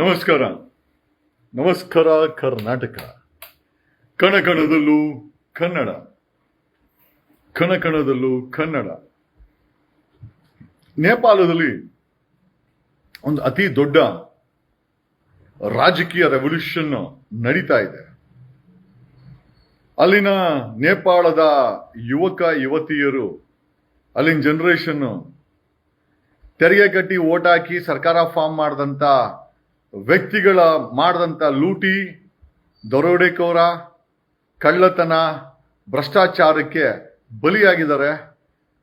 ನಮಸ್ಕಾರ. ನಮಸ್ಕಾರ, ಕರ್ನಾಟಕ. ಕಣಕಣದಲ್ಲೂ ಕನ್ನಡ. ಕಣಕಣದಲ್ಲೂ ಕನ್ನಡ. ನೇಪಾಳದಲ್ಲಿ ಒಂದು ಅತಿ ದೊಡ್ಡ ರಾಜಕೀಯ ರೆವಲ್ಯೂಷನ್ ನಡೀತಾ ಇದೆ. ಅಲ್ಲಿನ ನೇಪಾಳದ ಯುವಕ, ಯುವತಿಯರು, ಅಲ್ಲಿನ ಜನರೇಷನ್ ತೆರಿಗೆ ಕಟ್ಟಿ ಓಟ್ ಹಾಕಿ ಸರ್ಕಾರ ಫಾರ್ಮ್ ಮಾಡಿದಂತ ವ್ಯಕ್ತಿಗಳ ಮಾಡಿದಂಥ ಲೂಟಿ, ದರೋಡೆಕೋರ, ಕಳ್ಳತನ, ಭ್ರಷ್ಟಾಚಾರಕ್ಕೆ ಬಲಿಯಾಗಿದ್ದಾರೆ.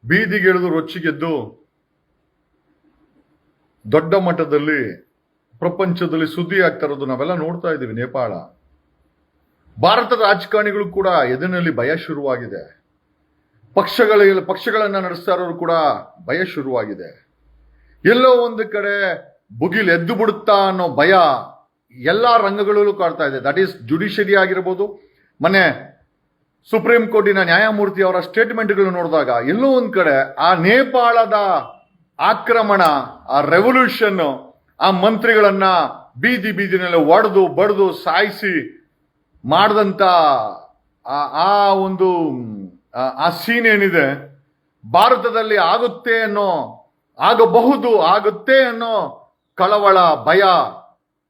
ಬೀದಿಗಿಳಿದು ರೊಚ್ಚಿಗೆದ್ದು ದೊಡ್ಡ ಮಟ್ಟದಲ್ಲಿ ಪ್ರಪಂಚದಲ್ಲಿ ಸುದ್ದಿ ಆಗ್ತಾ ಇರೋದು ನಾವೆಲ್ಲ ನೋಡ್ತಾ ಇದ್ದೀವಿ ನೇಪಾಳ. ಭಾರತದ ರಾಜಕಾರಣಿಗಳು ಕೂಡ ಎದೆನಲ್ಲಿ ಭಯ ಶುರುವಾಗಿದೆ. ಪಕ್ಷಗಳ ಪಕ್ಷಗಳನ್ನು ನಡೆಸ್ತಾ ಇರೋರು ಕೂಡ ಭಯ ಶುರುವಾಗಿದೆ. ಎಲ್ಲೋ ಒಂದು ಕಡೆ ಬುಗಿಲ್ ಎದ್ದು ಬಿಡುತ್ತಾ ಅನ್ನೋ ಭಯ ಎಲ್ಲ ರಂಗಗಳಲ್ಲೂ ಕಾಡ್ತಾ ಇದೆ. ದಟ್ ಈಸ್ ಜುಡಿಷರಿ ಆಗಿರ್ಬೋದು. ಮೊನ್ನೆ ಸುಪ್ರೀಂ ಕೋರ್ಟಿನ ನ್ಯಾಯಮೂರ್ತಿ ಅವರ ಸ್ಟೇಟ್ಮೆಂಟ್ಗಳು ನೋಡಿದಾಗ ಎಲ್ಲೋ ಒಂದು ಕಡೆ ಆ ನೇಪಾಳದ ಆಕ್ರಮಣ, ಆ ರೆವಲ್ಯೂಷನ್ ಆ ಮಂತ್ರಿಗಳನ್ನ ಬೀದಿ ಬೀದಿನಲ್ಲಿ ಒಡೆದು ಬಡ್ದು ಸಾಯಿಸಿ ಮಾಡಿದಂಥ ಆ- ಒಂದು, ಆ ಸೀನ್ ಏನಿದೆ? ಭಾರತದಲ್ಲಿ ಆಗುತ್ತೆ ಅನ್ನೋ, ಆಗಬಹುದು, ಆಗುತ್ತೆ ಅನ್ನೋ ಕಳವಳ, ಭಯ,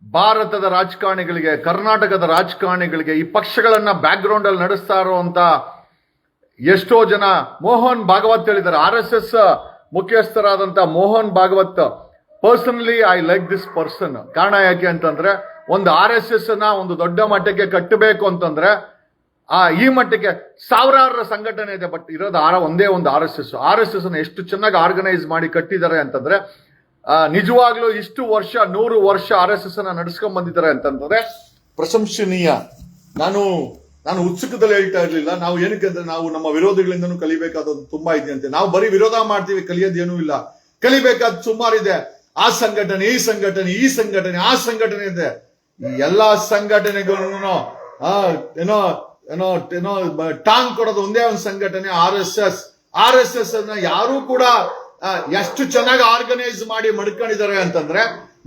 ಭಾರತದ ರಾಜಕಾರಣಿಗಳಿಗೆ, ಕರ್ನಾಟಕದ ರಾಜಕಾರಣಿಗಳಿಗೆ ಈ ಪಕ್ಷಗಳನ್ನು ಬ್ಯಾಕ್ ಗ್ರೌಂಡ್ ಅಲ್ಲಿ ನಡೆಸ್ತಾ ಇರುವಂತ ಎಷ್ಟೋ ಜನ, ಮೋಹನ್ ಭಾಗವತ್ ಹೇಳಿದ್ದಾರೆ. R S S ಮುಖ್ಯಸ್ಥರಾದಂತ Mohan Bhagwat personally I like this person ಕಾರಣ ಯಾಕೆ ಅಂತಂದ್ರೆ, ಒಂದು ಆರ್ ಎಸ್ ಎಸ್ನ ಒಂದು ದೊಡ್ಡ ಮಟ್ಟಕ್ಕೆ ಕಟ್ಟಬೇಕು ಅಂತಂದ್ರೆ, ಆ ಈ ಮಟ್ಟಕ್ಕೆ ಸಾವಿರಾರು ಸಂಘಟನೆ ಇದೆ ಬಟ್ ಇರೋದು ಆರ, ಒಂದೇ ಒಂದು R S S. R S S ಎಷ್ಟು ಚೆನ್ನಾಗಿ ಆರ್ಗನೈಸ್ ಮಾಡಿ ಕಟ್ಟಿದ್ದಾರೆ ಅಂತಂದ್ರೆ ನಿಜವಾಗ್ಲೂ ಇಷ್ಟು ವರ್ಷ, ನೂರು ವರ್ಷ ಆರ್ ಎಸ್ ಎಸ್ ಅನ್ನ ನಡೆಸ್ಕೊಂಡ್ ಬಂದಿದ್ದಾರೆ ಅಂತಂದ್ರೆ ಪ್ರಶಂಸನೀಯ. ನಾನು ನಾನು ಉತ್ಸುಕದಲ್ಲಿ ಹೇಳ್ತಾ ಇರ್ಲಿಲ್ಲ. ನಾವು ಏನಕ್ಕೆ ಅಂದ್ರೆ ನಾವು ನಮ್ಮ ವಿರೋಧಿಗಳಿಂದನೂ ಕಲಿಬೇಕಾದದ್ದು ತುಂಬಾ ಇದೆಯಂತೆ. ನಾವು ಬರೀ ವಿರೋಧ ಮಾಡ್ತೀವಿ ಕಲಿಯೋದೇನೂ ಇಲ್ಲ. ಕಲಿಬೇಕಾದ ಸುಮಾರಿದೆ ಆ ಸಂಘಟನೆ, ಈ ಸಂಘಟನೆ ಈ ಸಂಘಟನೆ, ಆ ಸಂಘಟನೆ ಇದೆ. ಈ ಎಲ್ಲಾ ಸಂಘಟನೆಗಳನ್ನು ಏನೋ ಏನೋ ಏನೋ ಟಾಂಗ್ ಕೊಡೋದು ಒಂದೇ ಒಂದು ಸಂಘಟನೆ, R S S. R S S ಅನ್ನ ಯಾರು ಕೂಡ ಎಷ್ಟು ಚೆನ್ನಾಗಿ ಆರ್ಗನೈಸ್ ಮಾಡಿ ಮಡ್ಕೊಂಡಿದ್ದಾರೆ ಅಂತಂದ್ರೆ,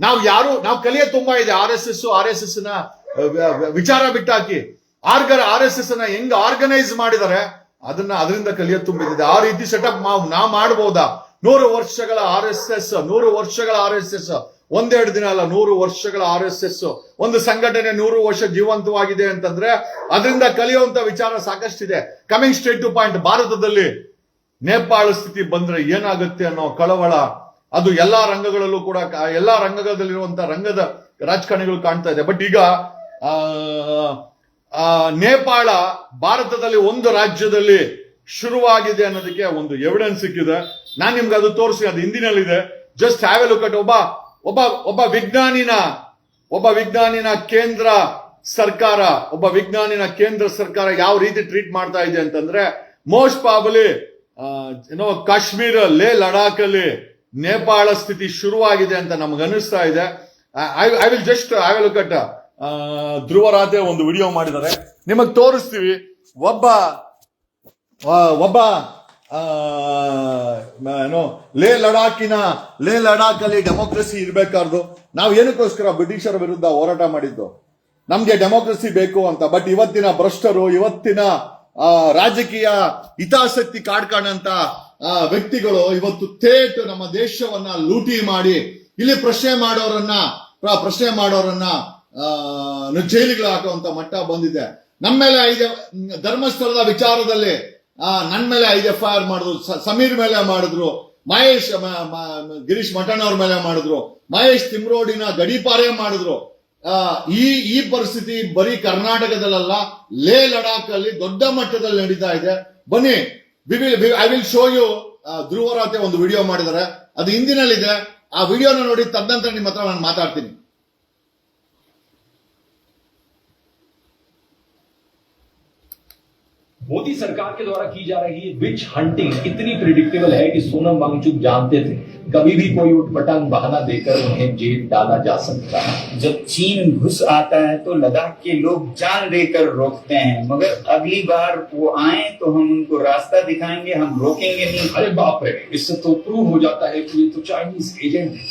ನಾವು ಯಾರು, ನಾವು ಕಲಿಯೋ ತುಂಬಾ ಇದೆ. R S S R S ಎಸ್ನ ವಿಚಾರ ಬಿಟ್ಟಾಕಿ, ಆರ್ಗರ್ ಆರ್ ಎಸ್ ಎಸ್ನ ಹೆಂಗ್ ಆರ್ಗನೈಸ್ ಮಾಡಿದ್ದಾರೆ, ಅದನ್ನ ಅದರಿಂದ ಕಲಿಯೋದು ತುಂಬಿದೆ. ಆ ರೀತಿ ಸೆಟಪ್ ನಾವು ಮಾಡಬಹುದಾ ನೂರು ವರ್ಷಗಳ ಆರ್ ಎಸ್ ಎಸ್ ನೂರು ವರ್ಷಗಳ ಆರ್ ಎಸ್ ಎಸ್ ಒಂದೆರಡು ದಿನ ಅಲ್ಲ, ನೂರು ವರ್ಷಗಳ ಆರ್ ಎಸ್ ಎಸ್ ಒಂದು ಸಂಘಟನೆ ನೂರು ವರ್ಷ ಜೀವಂತವಾಗಿದೆ ಅಂತಂದ್ರೆ, ಅದರಿಂದ ಕಲಿಯುವಂತ ವಿಚಾರ ಸಾಕಷ್ಟಿದೆ. ಕಮಿಂಗ್ ಸ್ಟ್ರೇಟ್ ಟು ಪಾಯಿಂಟ್ ಭಾರತದಲ್ಲಿ ನೇಪಾಳ ಸ್ಥಿತಿ ಬಂದ್ರೆ ಏನಾಗುತ್ತೆ ಅನ್ನೋ ಕಳವಳ, ಅದು ಎಲ್ಲಾ ರಂಗಗಳಲ್ಲೂ ಕೂಡ ಎಲ್ಲಾ ರಂಗದಲ್ಲಿರುವಂತ ರಂಗದ ರಾಜಕಾರಣಿಗಳು ಕಾಣ್ತಾ ಇದೆ. ಬಟ್ ಈಗ ನೇಪಾಳ ಭಾರತದಲ್ಲಿ ಒಂದು ರಾಜ್ಯದಲ್ಲಿ ಶುರುವಾಗಿದೆ ಅನ್ನೋದಕ್ಕೆ ಒಂದು ಎವಿಡೆನ್ಸ್ ಸಿಕ್ಕಿದೆ. ನಾನು ನಿಮ್ಗೆ ಅದು ತೋರಿಸಿ, ಅದು ಹಿಂದಿನಲ್ಲಿದೆ. Just have a look at ಒಬ್ಬ ಒಬ್ಬ ಒಬ್ಬ ವಿಜ್ಞಾನಿನ ಒಬ್ಬ ವಿಜ್ಞಾನಿನ ಕೇಂದ್ರ ಸರ್ಕಾರ, ಒಬ್ಬ ವಿಜ್ಞಾನಿನ ಕೇಂದ್ರ ಸರ್ಕಾರ ಯಾವ ರೀತಿ ಟ್ರೀಟ್ ಮಾಡ್ತಾ ಇದೆ ಅಂತಂದ್ರೆ ಮೋಸ್ಟ್ ಪಾಬಲಿ ಏನೋ ಕಾಶ್ಮೀರ ಲೇ ಲಡಾಖ್ ಅಲ್ಲಿ ನೇಪಾಳ ಸ್ಥಿತಿ ಶುರುವಾಗಿದೆ ಅಂತ ನಮ್ಗೆ ಅನಿಸ್ತಾ ಇದೆ. I will just I will cut Dhruv Rathee ಒಂದು ವಿಡಿಯೋ ಮಾಡಿದ್ದಾರೆ. ನಿಮಗ್ ತೋರಿಸ್ತೀವಿ. ಒಬ್ಬ ಒಬ್ಬ ಏನೋ ಲೇ ಲಡಾಖಿನ ಲೇ ಲಡಾಖ್ ಅಲ್ಲಿ ಡೆಮೋಕ್ರಸಿ ಇರಬೇಕಾರ್ದು. ನಾವು ಏನಕ್ಕೋಸ್ಕರ ಬ್ರಿಟಿಷರ ವಿರುದ್ಧ ಹೋರಾಟ ಮಾಡಿದ್ದು? ನಮ್ಗೆ ಡೆಮೋಕ್ರಸಿ ಬೇಕು ಅಂತ. ಬಟ್ ಇವತ್ತಿನ ಭ್ರಷ್ಟರು, ಇವತ್ತಿನ ರಾಜಕೀಯ ಹಿತಾಸಕ್ತಿ ಕಾಡ್ಕಾಣಂತ ವ್ಯಕ್ತಿಗಳು ಇವತ್ತು ಥೇಟ್ ನಮ್ಮ ದೇಶವನ್ನ ಲೂಟಿ ಮಾಡಿ ಇಲ್ಲಿ ಪ್ರಶ್ನೆ ಮಾಡೋರನ್ನ ಪ್ರಶ್ನೆ ಮಾಡೋರನ್ನ ಜೈಲಿಗೆ ಹಾಕುವಂತ ಮಟ್ಟ ಬಂದಿದೆ. ನಮ್ಮ ಮೇಲೆ ಐದು ಧರ್ಮಸ್ಥಳದ ವಿಚಾರದಲ್ಲಿ ಆ, ನನ್ ಮೇಲೆ ಐದು ಎಫ್ ಐ ಆರ್ ಮಾಡಿದ್ರು ಸಮೀರ್ ಮೇಲೆ ಮಾಡಿದ್ರು ಮಹೇಶ್ ಗಿರೀಶ್ ಮಠಣ್ ಅವ್ರ ಮೇಲೆ ಮಾಡಿದ್ರು ಮಹೇಶ್ ತಿಮ್ರೋಡಿನ ಗಡೀಪಾರೆ ಮಾಡಿದ್ರು. ಈ ಈ ಪರಿಸ್ಥಿತಿ ಬರೀ ಕರ್ನಾಟಕದಲ್ಲ ಲೇ ಲಡಾಖ್ ಅಲ್ಲಿ ದೊಡ್ಡ ಮಟ್ಟದಲ್ಲಿ ನಡೀತಾ ಇದೆ ಬನ್ನಿ I will show you Dhruv Rathee ಒಂದು ವಿಡಿಯೋ ಮಾಡಿದ್ದಾರೆ ಅದು ಹಿಂದಿನಲ್ಲಿದೆ ಆ ವಿಡಿಯೋನ ನೋಡಿ ತದನಂತರ ನಿಮ್ಮ ಹತ್ರ ನಾನು ಮಾತಾಡ್ತೀನಿ मोदी सरकार के द्वारा की जा रही विच हंटिंग इतनी प्रिडिक्टेबल है कि सोनम वांगचुक जानते थे कभी भी कोई उठपटांग बहाना देकर उन्हें जेल डाला जा सकता है। जब चीन घुस आता है तो लद्दाख के लोग जान देकर रोकते हैं मगर अगली बार वो आए तो हम उनको रास्ता दिखाएँगे हम रोकेंगे नहीं। अरे बाप रे इससे तो प्रूव हो जाता है कि ये तो चाइनीज़ एजेंट है।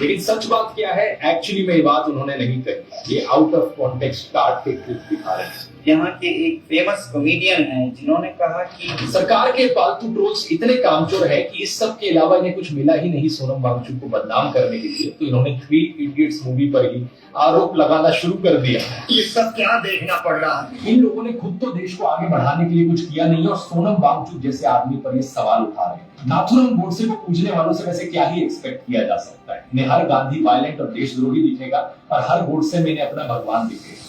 लेकिन सच बात क्या है एक्चुअली में ये बात उन्होंने नहीं कही। ये आउट ऑफ़ कॉन्टेक्स्ट कार्ड के क्लिप दिखा रहे हैं। यहाँ के एक फ़ेमस कॉमेडियन हैं जिन्होंने कहा कि सरकार के पालतू ट्रोल्स इतने कामचोर है कि इस सब के अलावा इन्हें कुछ मिला ही नहीं सोनम वांगचुक को बदनाम करने के लिए। तो इन्होंने थ्री इडियट्स मूवी पर ही आरोप लगाना शुरू कर दिया। ये सब क्या देखना पड़ रहा है? इन लोगों ने खुद तो देश को आगे बढ़ाने के लिए कुछ किया नहीं और सोनम वांगचुक जैसे आदमी पर ये सवाल उठा रहे हैं। नाथुराम गोडसे को पूछने वालों से वैसे क्या ही एक्सपेक्ट किया जा सकता है? इन्हें हर गांधी वायलेंट और देशद्रोही दिखेगा और हर गोडसे में इन्हें अपना भगवान दिखेगा।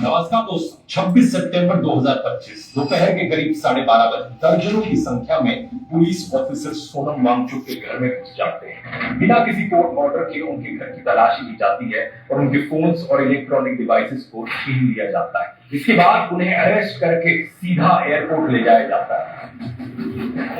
नमस्कार दोस्तों 26 सितंबर 2025 दोपहर के करीब साढ़े बारह बजे, दर्जनों की संख्या में पुलिस ऑफिसर सोनम वांगचुक के घर में घुस जाते हैं। बिना किसी कोर्ट ऑर्डर के उनके घर की तलाशी ली जाती है और उनके फोन्स और इलेक्ट्रॉनिक डिवाइसेस को छीन लिया जाता है। इसके बाद उन्हें अरेस्ट करके सीधा एयरपोर्ट ले जाया जाता है।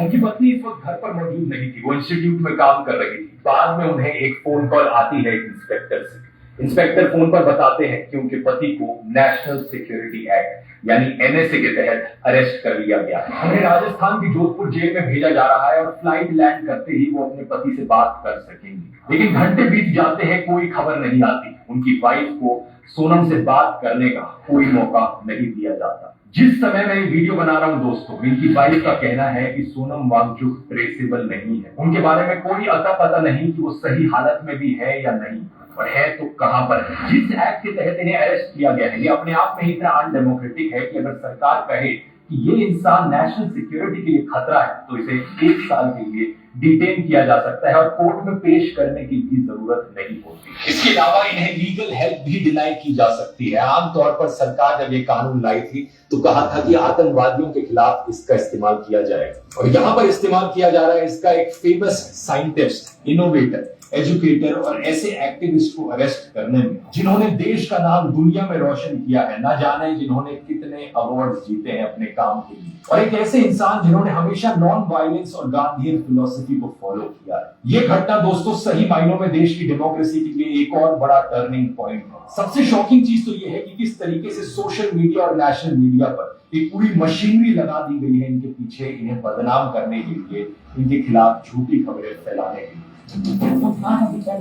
उनकी पत्नी इस वक्त घर पर मौजूद नहीं थी, वो इंस्टीट्यूट में काम कर रही थी। बाद में उन्हें एक फ़ोन कॉल आती है इंस्पेक्टर से। इंस्पेक्टर फ़ोन पर बताते हैं कि उनके पति को नेशनल सिक्योरिटी एक्ट, यानी एनएसए के तहत अरेस्ट कर लिया गया है। उन्हें राजस्थान की जोधपुर जेल में भेजा जा रहा है और फ़्लाइट लैंड करते ही वो अपने पति से बात कर सकेंगे। लेकिन घंटे बीत जाते हैं, कोई खबर नहीं आती। उनकी वाइफ को सोनम से बात करने का कोई मौका नहीं दिया जाता। जिस समय मैं वीडियो बना रहा हूँ दोस्तों, इनकी वाइफ का कहना है कि सोनम वांगचुक ट्रेसेबल नहीं है। उनके बारे में कोई अता पता नहीं कि वो सही हालत में भी है या नहीं, और है तो कहाँ पर है। जिस एक्ट के तहत इन्हें अरेस्ट किया गया है, ये अपने आप में इतना अनडेमोक्रेटिक है कि अगर सरकार कहे कि ये इंसान नेशनल सिक्योरिटी के लिए खतरा है तो इसे एक साल के लिए डिटेन किया जा सकता है और कोर्ट में पेश करने की भी ज़रूरत नहीं होती। इसके अलावा इन्हें लीगल हेल्प भी डिनाई की जा सकती है। आमतौर पर सरकार जब ये कानून लाई थी तो कहा था कि आतंकवादियों के खिलाफ इसका इस्तेमाल किया जाएगा। और यहाँ पर इस्तेमाल किया जा रहा है इसका एक फ़ेमस साइंटिस्ट इनोवेटर एजुकेटर और ऐसे एक्टिविस्ट को अरेस्ट करने में, जिन्होंने देश का नाम दुनिया में रोशन किया है, ना जाने जिन्होंने कितने अवार्ड जीते हैं अपने काम के लिए। और एक ऐसे इंसान जिन्होंने हमेशा नॉन वायलेंस और गांधीयन फिलोसफी को फॉलो किया है। ये घटना दोस्तों सही मायनों में देश की डेमोक्रेसी के लिए एक और बड़ा टर्निंग पॉइंट है। सबसे शॉकिंग चीज़ तो ये है कि किस तरीके से सोशल मीडिया और नेशनल मीडिया पर एक पूरी मशीनरी लगा दी गई है इनके पीछे, इन्हें बदनाम करने के लिए, इनके खिलाफ झूठी खबरें फैलाने के लिए। वो कहाँ है विचार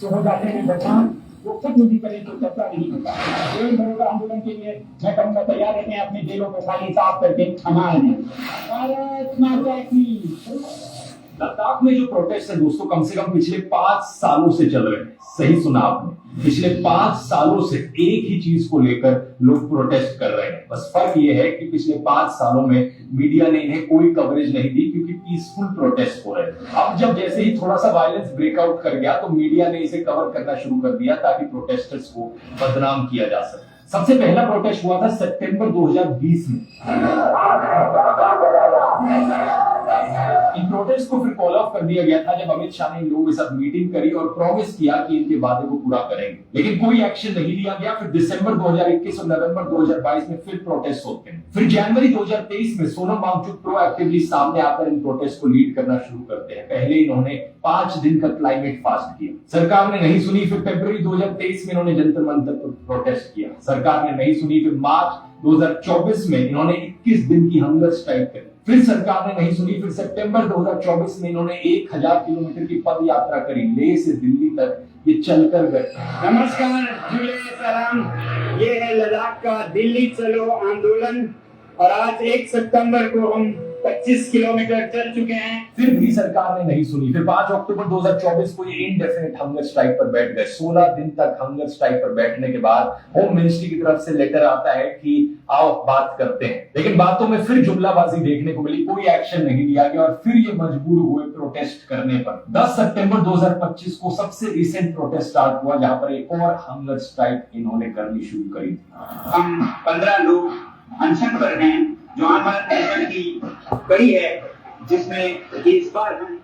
जो हो जाते हैं बदनाम वो खुद करें तो चर्चा नहीं होता आंदोलन के लिए मैं तैयार रहते हैं अपने जेलों को खाली साफ़ करके भारत माता की लद्दाख में जो प्रोटेस्ट है दोस्तों, कम से कम पिछले पाँच सालों से चल रहे हैं। सही सुना आपने। पिछले पाँच सालों से एक ही चीज़ को लेकर लोग प्रोटेस्ट कर रहे हैं। बस फ़र्क ये है कि पिछले पाँच सालों में मीडिया ने इन्हें कोई कवरेज नहीं दी क्योंकि पीसफुल प्रोटेस्ट हो रहे अब जब जैसे ही थोड़ा सा वायलेंस ब्रेकआउट कर गया तो मीडिया ने इसे कवर करना शुरू कर दिया ताकि प्रोटेस्टर्स को बदनाम किया जा सके। सबसे पहला प्रोटेस्ट हुआ था सितंबर 2020 में। इन प्रोटेस्ट को फिर कॉल ऑफ़ कर दिया गया था जब अमित शाह ने इन लोगों के साथ मीटिंग करी और प्रॉमिस किया कि इनके वादे को पूरा करेंगे। लेकिन कोई एक्शन नहीं लिया गया। फिर दिसंबर 2021 और नवंबर 2022 में फिर प्रोटेस्ट होते हैं फिर जनवरी 2023 में सोनम वांगचुक प्रोएक्टिवली सामने आकर इन प्रोटेस्ट को लीड करना शुरू करते हैं। पहले इन्होंने पाँच दिन का क्लाइमेट फास्ट किया। सरकार ने नहीं सुनी, फिर फरवरी 2023 में इन्होंने जंतर मंतर पर प्रोटेस्ट किया। सरकार ने नहीं सुनी, फिर मार्च 2024 में इन्होंने 21 दिन की हंगर स्ट्राइक करी। फिर सरकार ने नहीं सुनी, फिर सितंबर 2024 में इन्होंने 1000 किलोमीटर की पद यात्रा करी, ले से दिल्ली तक, ये चलकर गए। नमस्कार जुले सलाम। ये है लद्दाख का दिल्ली चलो आंदोलन, और आज 1 सितंबर को हम 25 किलोमीटर चल चुके हैं। फिर भी सरकार ने नहीं सुनी। फिर 5 अक्टूबर 2024 को ये इनडेफिनेट हंगर स्ट्राइक पर बैठ गए। 16 दिन तक हंगर स्ट्राइक पर बैठने के बाद होम मिनिस्ट्री की तरफ़ से लेटर आता है कि आओ बात करते हैं। लेकिन बातों में फिर जुमलाबाजी देखने को मिली। कोई एक्शन नहीं लिया गया और फिर ये मजबूर हुए प्रोटेस्ट करने पर। 10 सितंबर 2025 को सबसे रिसेंट प्रोटेस्ट स्टार्ट हुआ जहाँ पर एक और हंगर स्ट्राइक इन्होंने करनी शुरू करी थी। हम पंद्रह लोग अनशन पर हैं। जो आंदोलन आंदोलन की कड़ी है, जिसमें इस बार हम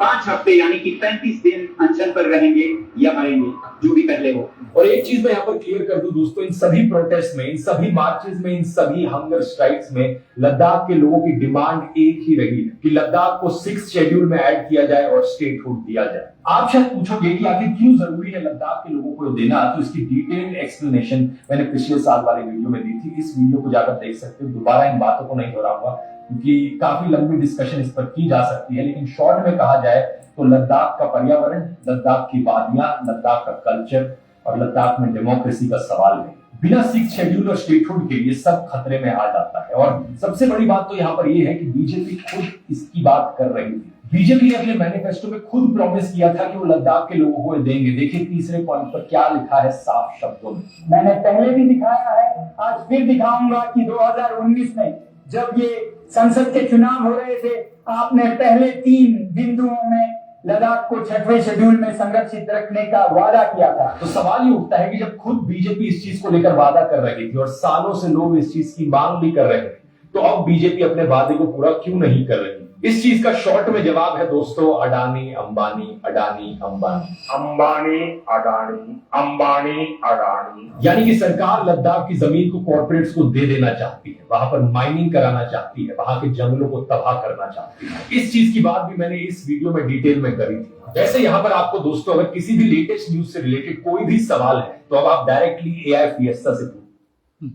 पाँच हफ़्ते, यानी कि पैंतीस दिन अनशन पर रहेंगे या मरेंगे, जो भी पहले हो। और एक चीज़ मैं यहाँ पर क्लियर कर दूँ दोस्तों, इन सभी प्रोटेस्ट में, इन सभी मार्चेस में, इन सभी हंगर स्ट्राइक्स में लद्दाख के लोगों की डिमांड एक ही रही है कि लद्दाख को सिक्स शेड्यूल में ऐड किया जाए और स्टेटहुड दिया जाए। आप शायद पूछोगे कि आखिर क्यों ज़रूरी है लद्दाख के लोगों को देना? तो इसकी डिटेल्ड एक्सप्लेनेशन मैंने पिछले साल वाले वीडियो में दी थी। इस वीडियो को जाकर देख सकते हो। दोबारा इन बातों को नहीं दोहराऊँगा, क्योंकि काफ़ी लंबी डिस्कशन इस पर की जा सकती है, लेकिन शॉर्ट में कहा जाए तो लद्दाख का पर्यावरण, लद्दाख की वादियाँ, लद्दाख का कल्चर और लद्दाख में डेमोक्रेसी का सवाल है। बिना सिक्स शेड्यूल और स्टेटहुड के ये सब खतरे में आ जाता है। और सबसे बड़ी बात तो यहाँ पर ये है कि बीजेपी खुद इसकी बात कर रही थी। बीजेपी ने अपने मैनिफेस्टो में खुद प्रॉमिस किया था कि वो लद्दाख के लोगों को देंगे। देखिए तीसरे पॉइंट पर क्या लिखा है साफ़ शब्दों में। मैंने पहले भी दिखाया है, आज फिर दिखाऊँगा कि 2019 में जब ये संसद के चुनाव हो रहे थे, आपने पहले तीन बिंदुओं में लद्दाख को छठवें शेड्यूल में संरक्षित रखने का वादा किया था। तो सवाल ये उठता है कि जब खुद बीजेपी इस चीज़ को लेकर वादा कर रही थी और सालों से लोग इस चीज़ की मांग भी कर रहे थे तो अब बीजेपी अपने वादे को पूरा क्यों नहीं कर रही? इस चीज़ का शॉर्ट में जवाब है दोस्तों अडानी अंबानी अडानी अंबानी। अंबानी अडानी अंबानी अडानी। यानी कि सरकार लद्दाख की ज़मीन को कॉर्पोरेट्स को दे देना चाहती है वहाँ पर माइनिंग कराना चाहती है वहाँ के जंगलों को तबाह करना चाहती है। इस चीज़ की बात भी मैंने इस वीडियो में डिटेल में करी थी। वैसे यहाँ पर आपको दोस्तों अगर किसी भी लेटेस्ट न्यूज़ से रिलेटेड कोई भी सवाल है तो अब आप डायरेक्टली ए आई फियस्ता से पूछें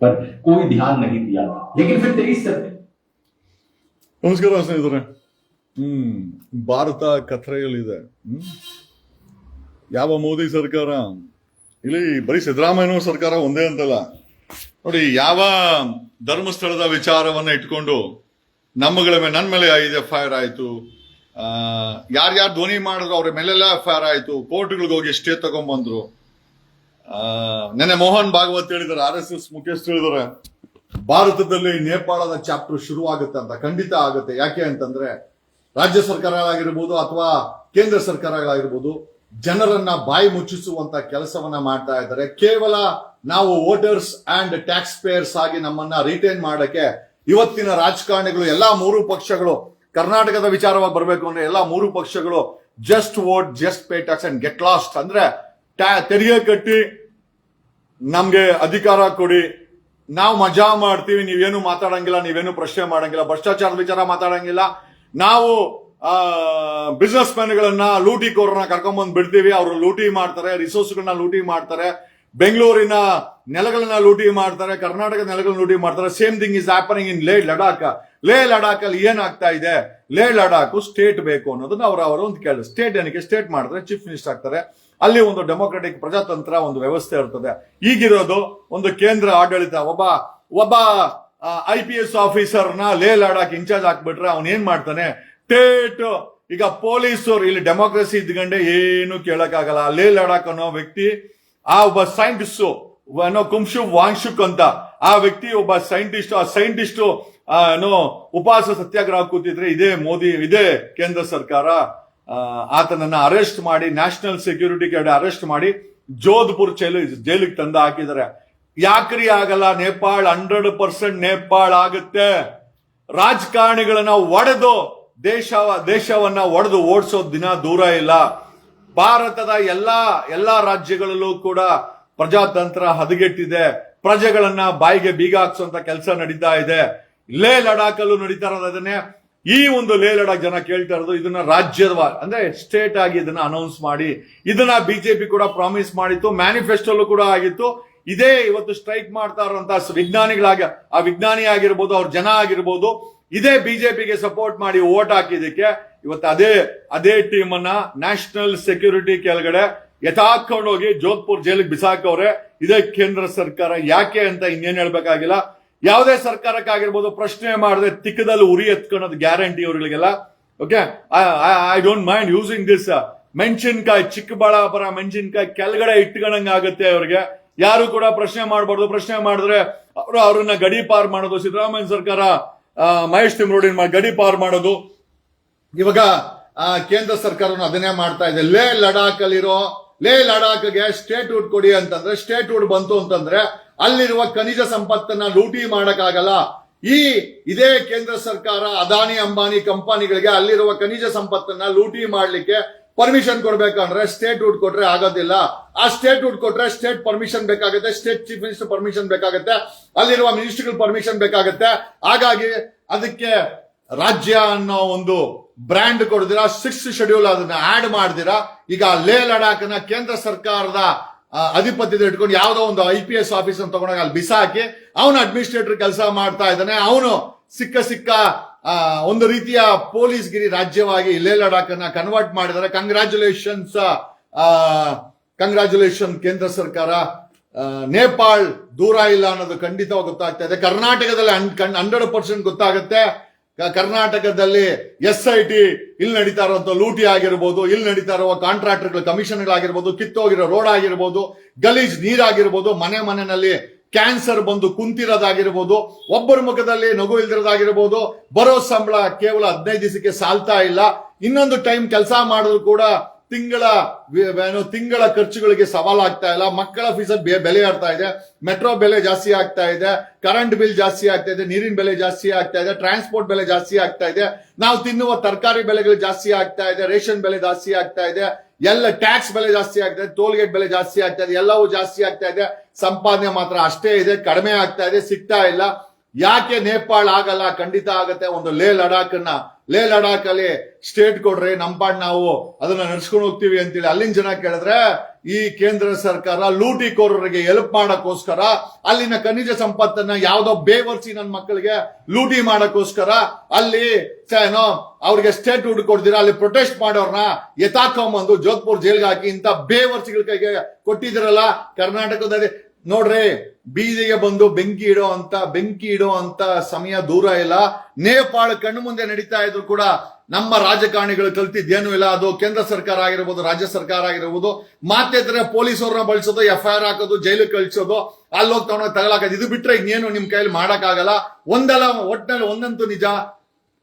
पर कोई ध्यान नहीं दिया। लेकिन फिर तेईस सत्य ನಮಸ್ಕಾರ ಸ್ನೇಹಿತರೆ. ಹ್ಮ್ ಭಾರತ ಕಥರೆಯಲ್ಲಿದೆ ಹ್ಮ್. ಯಾವ ಮೋದಿ ಸರ್ಕಾರ? ಇಲ್ಲಿ ಬರೀ ಸಿದ್ದರಾಮಯ್ಯ ಸರ್ಕಾರ ಒಂದೇ ಅಂತಲ್ಲ. ನೋಡಿ ಯಾವ ಧರ್ಮಸ್ಥಳದ ವಿಚಾರವನ್ನ ಇಟ್ಕೊಂಡು ನಮ್ಮಗಳ ಮೇಲೆ ನನ್ನ ಮೇಲೆ ಐದು ಎಫ್ ಐ ಆರ್ ಆಯ್ತು ಯಾರ್ಯಾರು ಧ್ವನಿ ಮಾಡಿದ್ರು ಅವ್ರ ಮೇಲೆಲ್ಲ ಎಫ್ ಐ ಆರ್ ಆಯ್ತು. ಕೋರ್ಟ್ಗಳಿಗೆ ಹೋಗಿ ಸ್ಟೇ ತಗೊಂಡ್ಬಂದ್ರು. ಆ, ನೆನ್ನೆ ಮೋಹನ್ ಭಾಗವತ್ ಹೇಳಿದ್ರು ಆರ್ ಎಸ್ ಎಸ್ ಮುಖ್ಯಸ್ಥ ಹೇಳಿದ್ದಾರೆ. ಭಾರತದಲ್ಲಿ ನೇಪಾಳದ ಚಾಪ್ಟರ್ ಶುರುವಾಗುತ್ತೆ ಅಂತ, ಖಂಡಿತ ಆಗುತ್ತೆ. ಯಾಕೆ ಅಂತಂದ್ರೆ, ರಾಜ್ಯ ಸರ್ಕಾರಗಳಾಗಿರ್ಬೋದು ಅಥವಾ ಕೇಂದ್ರ ಸರ್ಕಾರಗಳಾಗಿರ್ಬೋದು, ಜನರನ್ನ ಬಾಯಿ ಮುಚ್ಚಿಸುವಂತ ಕೆಲಸವನ್ನ ಮಾಡ್ತಾ ಇದ್ದಾರೆ. ಕೇವಲ ನಾವು ವೋಟರ್ಸ್ ಅಂಡ್ ಟ್ಯಾಕ್ಸ್ ಪೇಯರ್ಸ್ ಆಗಿ ನಮ್ಮನ್ನ ರಿಟೈನ್ ಮಾಡಕ್ಕೆ ಇವತ್ತಿನ ರಾಜಕಾರಣಿಗಳು, ಎಲ್ಲಾ ಮೂರು ಪಕ್ಷಗಳು, ಕರ್ನಾಟಕದ ವಿಚಾರವಾಗಿ ಬರಬೇಕು ಅಂದ್ರೆ ಎಲ್ಲಾ ಮೂರು ಪಕ್ಷಗಳು just vote just pay tax and get lost ಅಂದ್ರೆ ತೆರಿಗೆ ಕಟ್ಟಿ ನಮ್ಗೆ ಅಧಿಕಾರ ಕೊಡಿ ನಾವು ಮಜಾ ಮಾಡ್ತೀವಿ, ನೀವೇನು ಮಾತಾಡಂಗಿಲ್ಲ, ನೀವೇನು ಪ್ರಶ್ನೆ ಮಾಡಂಗಿಲ್ಲ, ಭ್ರಷ್ಟಾಚಾರದ ವಿಚಾರ ಮಾತಾಡಂಗಿಲ್ಲ. ನಾವು ಬಿಸ್ನೆಸ್ ಮ್ಯಾನ್ಗಳನ್ನ ಲೂಟಿಕೋರನ್ನ ಕರ್ಕೊಂಡ್ಬಂದು ಬಿಡ್ತೀವಿ, ಅವರು ಲೂಟಿ ಮಾಡ್ತಾರೆ ರಿಸೋರ್ಸ್ಗಳನ್ನ ಲೂಟಿ ಮಾಡ್ತಾರೆ, ಬೆಂಗಳೂರಿನ ನೆಲಗಳನ್ನ ಲೂಟಿ ಮಾಡ್ತಾರೆ, ಕರ್ನಾಟಕದ ನೆಲಗಳನ್ನ ಲೂಟಿ ಮಾಡ್ತಾರೆ. Same thing is happening in Leh Ladakh Leh Ladakh ಅಲ್ಲಿ ಏನಾಗ್ತಾ ಇದೆ? ಲೇ ಲಡಾಖ್ ಸ್ಟೇಟ್ ಬೇಕು ಅನ್ನೋದನ್ನ ಅವರ ಅವರು ಒಂದು ಕೇಳಿದ್ರು ಸ್ಟೇಟ್ ಏನಕ್ಕೆ? ಸ್ಟೇಟ್ ಮಾಡಿದ್ರೆ ಚೀಫ್ ಮಿನಿಸ್ಟರ್ ಆಗ್ತಾರೆ. ಅಲ್ಲಿ ಒಂದು ಡೆಮೊಕ್ರೆಟಿಕ್ ಪ್ರಜಾತಂತ್ರ, ಒಂದು ವ್ಯವಸ್ಥೆ ಇರ್ತದೆ. ಈಗಿರೋದು ಒಂದು ಕೇಂದ್ರ ಆಡಳಿತ. ಒಬ್ಬ ಒಬ್ಬ ಐ ಪಿ ಎಸ್ ಆಫೀಸರ್ನ ಲಾಡಾಕ್ ಇನ್ಚಾರ್ಜ್ ಹಾಕ್ಬಿಟ್ರೆ ಅವನು ಏನ್ ಮಾಡ್ತಾನೆ? ಟೇಟ್! ಈಗ ಪೊಲೀಸರು, ಇಲ್ಲಿ ಡೆಮೋಕ್ರಸಿ ಇದ್ಕೊಂಡೆ ಏನು ಕೇಳಕ್ಕಾಗಲ್ಲ. ಲಡಾಕ್ ಅನ್ನೋ ವ್ಯಕ್ತಿ, ಆ ಒಬ್ಬ ಸೈಂಟಿಸ್ಟ್ ಏನೋ ಕುಂಶು ವಾಂಶುಕ್ ಅಂತ, ಆ ವ್ಯಕ್ತಿ ಒಬ್ಬ ಸೈಂಟಿಸ್ಟ್ ಆ ಸೈಂಟಿಸ್ಟ್ ಏನೋ ಉಪವಾಸ ಸತ್ಯಾಗ್ರಹ ಕೂತಿದ್ರೆ ಇದೇ ಮೋದಿ, ಇದೇ ಕೇಂದ್ರ ಸರ್ಕಾರ. ಆತನನ್ನ ಅರೆಸ್ಟ್ ಮಾಡಿ ನ್ಯಾಷನಲ್ ಸೆಕ್ಯೂರಿಟಿ ಗಾರ್ಡ್ ಅರೆಸ್ಟ್ ಮಾಡಿ ಜೋಧ್ಪುರ್ ಜೈಲು ಜೈಲಿಗೆ ತಂದು ಹಾಕಿದ್ದಾರೆ. ಯಾಕ್ರಿ ಆಗಲ್ಲ? ನೇಪಾಳ ಹಂಡ್ರೆಡ್ ಪರ್ಸೆಂಟ್ ನೇಪಾಳ ಆಗುತ್ತೆ. ರಾಜಕಾರಣಿಗಳನ್ನ ಒಡೆದು ದೇಶ, ದೇಶವನ್ನ ಒಡೆದು ಓಡಿಸೋ ದಿನ ದೂರ ಇಲ್ಲ. ಭಾರತದ ಎಲ್ಲಾ ಎಲ್ಲಾ ರಾಜ್ಯಗಳಲ್ಲೂ ಕೂಡ ಪ್ರಜಾತಂತ್ರ ಹದಗೆಟ್ಟಿದೆ. ಪ್ರಜೆಗಳನ್ನ ಬಾಯಿಗೆ ಬೀಗ ಹಾಕ್ಸುವಂತ ಕೆಲಸ ನಡೀತಾ ಇದೆ. ಲೇ ಲಡಾಖಲ್ಲೂ ನಡೀತಾ ಅದನ್ನೇ. ಈ ಒಂದು ಲೇಲಡ ಜನ ಕೇಳ್ತಾ ಇರೋದು ಇದನ್ನ ರಾಜ್ಯದ ಅಂದ್ರೆ ಸ್ಟೇಟ್ ಆಗಿ ಇದನ್ನ ಅನೌನ್ಸ್ ಮಾಡಿ, ಇದನ್ನ ಬಿಜೆಪಿ ಕೂಡ ಪ್ರಾಮಿಸ್ ಮಾಡಿತ್ತು ಮ್ಯಾನಿಫೆಸ್ಟೋಲ್ಲೂ ಕೂಡ ಆಗಿತ್ತು. ಇದೇ ಇವತ್ತು ಸ್ಟ್ರೈಕ್ ಮಾಡ್ತಾ ಇರುವಂತಹ ವಿಜ್ಞಾನಿಗಳಾಗ, ಆ ವಿಜ್ಞಾನಿ ಆಗಿರ್ಬೋದು, ಅವ್ರ ಜನ ಆಗಿರ್ಬೋದು, ಇದೇ ಬಿಜೆಪಿಗೆ ಸಪೋರ್ಟ್ ಮಾಡಿ ಓಟ್ ಹಾಕಿದಕ್ಕೆ ಇವತ್ತು ಅದೇ ಅದೇ ಟೀಮ್ ಅನ್ನ ನ್ಯಾಷನಲ್ ಸೆಕ್ಯೂರಿಟಿ ಕೆಳಗಡೆ ಯಥಾಕೊಂಡೋಗಿ ಜೋಧ್ಪುರ್ ಜೈಲಿಗೆ ಬಿಸಾಕವ್ರೆ. ಇದೇ ಕೇಂದ್ರ ಸರ್ಕಾರ ಯಾಕೆ ಅಂತ ಇನ್ನೇನ್ ಹೇಳ್ಬೇಕಾಗಿಲ್ಲ. ಯಾವುದೇ ಸರ್ಕಾರಕ್ಕಾಗಿರ್ಬೋದು ಪ್ರಶ್ನೆ ಮಾಡದೆ ತಿಕ್ಕದಲ್ಲಿ ಉರಿ ಎತ್ಕೊಳ್ಳೋದು ಗ್ಯಾರಂಟಿ ಅವ್ರಿಗೆಲ್ಲ. Okay I don't mind using this ಮೆಣಸಿನ್ಕಾಯಿ, ಚಿಕ್ಕಬಳ್ಳಾಪುರ ಮೆಣಸಿನ್ಕಾಯಿ ಕೆಳಗಡೆ ಇಟ್ಕೊಳಂಗೆ ಆಗುತ್ತೆ ಅವ್ರಿಗೆ. ಯಾರು ಕೂಡ ಪ್ರಶ್ನೆ ಮಾಡಬಾರ್ದು. ಪ್ರಶ್ನೆ ಮಾಡಿದ್ರೆ ಅವರು ಅವ್ರನ್ನ ಗಡಿ ಪಾರ್ ಮಾಡೋದು. ಸಿದ್ದರಾಮಯ್ಯ ಸರ್ಕಾರ ಮಹೇಶ್ ತಿಮ್ರೋಡಿನ್ ಗಡಿ ಪಾರ್ ಮಾಡೋದು. ಇವಾಗ ಕೇಂದ್ರ ಸರ್ಕಾರ ಅದನ್ನೇ ಮಾಡ್ತಾ ಇದೆ. ಲೇ ಲಡಾಖ್ ಅಲ್ಲಿರೋ ಲೇ ಲಡಾಖ್ಗೆ ಸ್ಟೇಟ್ ವುಡ್ ಕೊಡಿ ಅಂತಂದ್ರೆ ಸ್ಟೇಟ್ ವುಡ್ ಬಂತು ಅಂತಂದ್ರೆ ಅಲ್ಲಿರುವ ಖನಿಜ ಸಂಪತ್ತನ್ನ ಲೂಟಿ ಮಾಡಕ್ಕಾಗಲ್ಲ. ಈ ಇದೇ ಕೇಂದ್ರ ಸರ್ಕಾರ ಅದಾನಿ ಅಂಬಾನಿ ಕಂಪನಿಗಳಿಗೆ ಅಲ್ಲಿರುವ ಖನಿಜ ಸಂಪತ್ತನ್ನ ಲೂಟಿ ಮಾಡಲಿಕ್ಕೆ ಪರ್ಮಿಷನ್ ಕೊಡ್ಬೇಕಂದ್ರೆ ಸ್ಟೇಟ್ ವುಡ್ ಕೊಟ್ರೆ ಆಗೋದಿಲ್ಲ. ಆ ಸ್ಟೇಟ್ ವುಡ್ ಕೊಟ್ರೆ ಸ್ಟೇಟ್ ಪರ್ಮಿಷನ್ ಬೇಕಾಗುತ್ತೆ ಸ್ಟೇಟ್ ಚೀಫ್ ಮಿನಿಸ್ಟರ್ ಪರ್ಮಿಷನ್ ಬೇಕಾಗುತ್ತೆ, ಅಲ್ಲಿರುವ ಮಿನಿಸ್ಟ್ರಿಗಳ ಪರ್ಮಿಷನ್ ಬೇಕಾಗುತ್ತೆ. ಹಾಗಾಗಿ ಅದಕ್ಕೆ ರಾಜ್ಯ ಅನ್ನೋ ಒಂದು ಬ್ರ್ಯಾಂಡ್ ಕೊಡ್ದಿರಾ ಸಿಕ್ಸ್ ಶೆಡ್ಯೂಲ್ ಅದನ್ನ ಆಡ್ ಮಾಡ್ದಿರಾ. ಈಗ ಲೇ ಲಡಾಖ್ನ ಕೇಂದ್ರ ಸರ್ಕಾರದ ಅಧಿಪತ್ಯದ ಇಟ್ಕೊಂಡು ಯಾವುದೋ ಒಂದು ಐ ಪಿ ಎಸ್ ಆಫೀಸ್ ತಗೊಂಡಾಗ ಅಲ್ಲಿ ಬಿಸಾಕಿ ಅವನು ಅಡ್ಮಿನಿಸ್ಟ್ರೇಟರ್ ಕೆಲಸ ಮಾಡ್ತಾ ಇದ್ದಾನೆ. ಅವನು ಸಿಕ್ಕ ಸಿಕ್ಕ ಒಂದು ರೀತಿಯ ಪೊಲೀಸ್ ಗಿರಿ ರಾಜ್ಯವಾಗಿ ಲೇ ಲಡಾಖ್ ಅನ್ನ ಕನ್ವರ್ಟ್ ಮಾಡಿದ್ದಾರೆ ಕಂಗ್ರಾಚುಲೇಷನ್ಸ್ ಕಂಗ್ರಾಚುಲೇಷನ್ ಕೇಂದ್ರ ಸರ್ಕಾರ. ನೇಪಾಳ್ ದೂರ ಇಲ್ಲ ಅನ್ನೋದು ಖಂಡಿತವಾಗಿ ಗೊತ್ತಾಗ್ತಾ ಇದೆ. ಕರ್ನಾಟಕದಲ್ಲಿ ಹಂಡ್ರೆಡ್ ಪರ್ಸೆಂಟ್ ಗೊತ್ತಾಗುತ್ತೆ. ಕರ್ನಾಟಕದಲ್ಲಿ ಎಸ್ ಐ ಟಿ ಇಲ್ಲಿ ನಡೀತಾ ಇರುವಂತ ಲೂಟಿ ಆಗಿರ್ಬೋದು, ಇಲ್ಲಿ ನಡೀತಾ ಇರುವ ಕಾಂಟ್ರಾಕ್ಟರ್ಗಳ ಕಮಿಷನ್ಗಳಾಗಿರ್ಬೋದು ಕಿತ್ತೋಗಿರೋ ರೋಡ್ ಆಗಿರ್ಬೋದು, ಗಲೀಜ್ ನೀರಾಗಿರ್ಬೋದು, ಮನೆ ಮನೆಯಲ್ಲಿ ಕ್ಯಾನ್ಸರ್ ಬಂದು ಕುಂತಿರೋದಾಗಿರ್ಬೋದು, ಒಬ್ಬರ ಮುಖದಲ್ಲಿ ನಗು ಇಲ್ದಿರೋದಾಗಿರ್ಬೋದು, ಬರೋ ಸಂಬಳ ಕೇವಲ ಹದಿನೈದು ದಿವಸಕ್ಕೆ ಸಾಲ್ತಾ ಇಲ್ಲ. ಇನ್ನೊಂದು ಟೈಮ್ ಕೆಲಸ ಮಾಡಿದ್ರು ಕೂಡ ತಿಂಗಳ ಏನು ತಿಂಗಳ ಖರ್ಚುಗಳಿಗೆ ಸವಾಲಾಗ್ತಾ ಇಲ್ಲ ಮಕ್ಕಳ ಫೀಸ್ ಬೆಲೆ ಆಡ್ತಾ ಇದೆ ಮೆಟ್ರೋ ಬೆಲೆ ಜಾಸ್ತಿ ಆಗ್ತಾ ಇದೆ ಕರೆಂಟ್ ಬಿಲ್ ಜಾಸ್ತಿ ಆಗ್ತಾ ಇದೆ ನೀರಿನ ಬೆಲೆ ಜಾಸ್ತಿ ಆಗ್ತಾ ಇದೆ ಟ್ರಾನ್ಸ್ಪೋರ್ಟ್ ಬೆಲೆ ಜಾಸ್ತಿ ಆಗ್ತಾ ಇದೆ ನಾವು ತಿನ್ನುವ ತರಕಾರಿ ಬೆಲೆಗಳು ಜಾಸ್ತಿ ಆಗ್ತಾ ಇದೆ ರೇಷನ್ ಬೆಲೆ ಜಾಸ್ತಿ ಆಗ್ತಾ ಇದೆ ಎಲ್ಲ ಟ್ಯಾಕ್ಸ್ ಬೆಲೆ ಜಾಸ್ತಿ ಆಗ್ತಾ ಇದೆ ಟೋಲ್ ಗೇಟ್ ಬೆಲೆ ಜಾಸ್ತಿ ಆಗ್ತಾ ಇದೆ ಎಲ್ಲವೂ ಜಾಸ್ತಿ ಆಗ್ತಾ ಇದೆ ಸಂಪಾದನೆ ಮಾತ್ರ ಅಷ್ಟೇ ಇದೆ ಕಡಿಮೆ ಆಗ್ತಾ ಇದೆ ಸಿಗ್ತಾ ಇಲ್ಲ ಯಾಕೆ ನೇಪಾಳ ಆಗಲ್ಲ? ಖಂಡಿತ ಆಗತ್ತೆ. ಒಂದು ಲೇ ಲಡಾಖ್ ಅನ್ನ ಲೇ ಲಡಾಖ್ ಅಲ್ಲಿ ಸ್ಟೇಟ್ ಕೊಡ್ರಿ ಪಾಡ್ ನಾವು, ಅದನ್ನ ನಡ್ಸ್ಕೊಂಡು ಹೋಗ್ತೀವಿ ಅಂತೇಳಿ ಅಲ್ಲಿನ ಜನ ಕೇಳಿದ್ರೆ, ಈ ಕೇಂದ್ರ ಸರ್ಕಾರ ಲೂಟಿಕೋರರಿಗೆ ಎಲ್ಪ್ ಮಾಡಕ್ಕೋಸ್ಕರ, ಅಲ್ಲಿನ ಖನಿಜ ಸಂಪತ್ತನ್ನ ಯಾವ್ದೋ ಬೇವರ್ಸಿ ನನ್ನ ಮಕ್ಕಳಿಗೆ ಲೂಟಿ ಮಾಡಕ್ಕೋಸ್ಕರ, ಅಲ್ಲಿ ಏನೋ ಅವ್ರಿಗೆ ಸ್ಟೇಟ್ ಹುಡ್ ಕೊಡ್ದಿರ, ಅಲ್ಲಿ ಪ್ರೊಟೆಸ್ಟ್ ಮಾಡೋರ್ನ ಎತ್ತಾಕೊಂಬಂದು ಜೋಧ್ಪುರ್ ಜೈಲ್ಗೆ ಹಾಕಿ ಇಂತ ಬೇವರ್ಸಿಗಳ ಕೈಗೆ ಕೊಟ್ಟಿದ್ರಲ್ಲ ಕರ್ನಾಟಕದಲ್ಲಿ. ನೋಡ್ರಿ, ಬೀದಿಗೆ ಬಂದು ಬೆಂಕಿ ಇಡೋ ಅಂತ, ಬೆಂಕಿ ಇಡೋ ಅಂತ ಸಮಯ ದೂರ ಇಲ್ಲ. ನೇಪಾಳ ಕಣ್ಣು ಮುಂದೆ ನಡೀತಾ ಇದ್ರು ಕೂಡ ನಮ್ಮ ರಾಜಕಾರಣಿಗಳು ಕಲ್ತಿದ್ದೇನು ಇಲ್ಲ. ಅದು ಕೇಂದ್ರ ಸರ್ಕಾರ ಆಗಿರ್ಬೋದು, ರಾಜ್ಯ ಸರ್ಕಾರ ಆಗಿರ್ಬೋದು. ಮಾತಿದ್ರೆ ಪೊಲೀಸವ್ರನ್ನ ಬಳಸೋದು ಎಫ್ ಐ ಆರ್ ಹಾಕೋದು ಜೈಲಿಗೆ ಕಳಿಸೋದು ಅಲ್ಲಿ ಹೋಗಿ ತಗೊಂಡೋಗಿ ತಗಲಾಕೋದು. ಇದು ಬಿಟ್ರೆ ಇನ್ನೇನು ನಿಮ್ ಕೈಯಲ್ಲಿ ಮಾಡಕ್ಕಾಗಲ್ಲ. ಒಂದಲ್ಲ ಒಟ್ಟಿನಲ್ಲಿ ಒಂದಂತೂ ನಿಜ.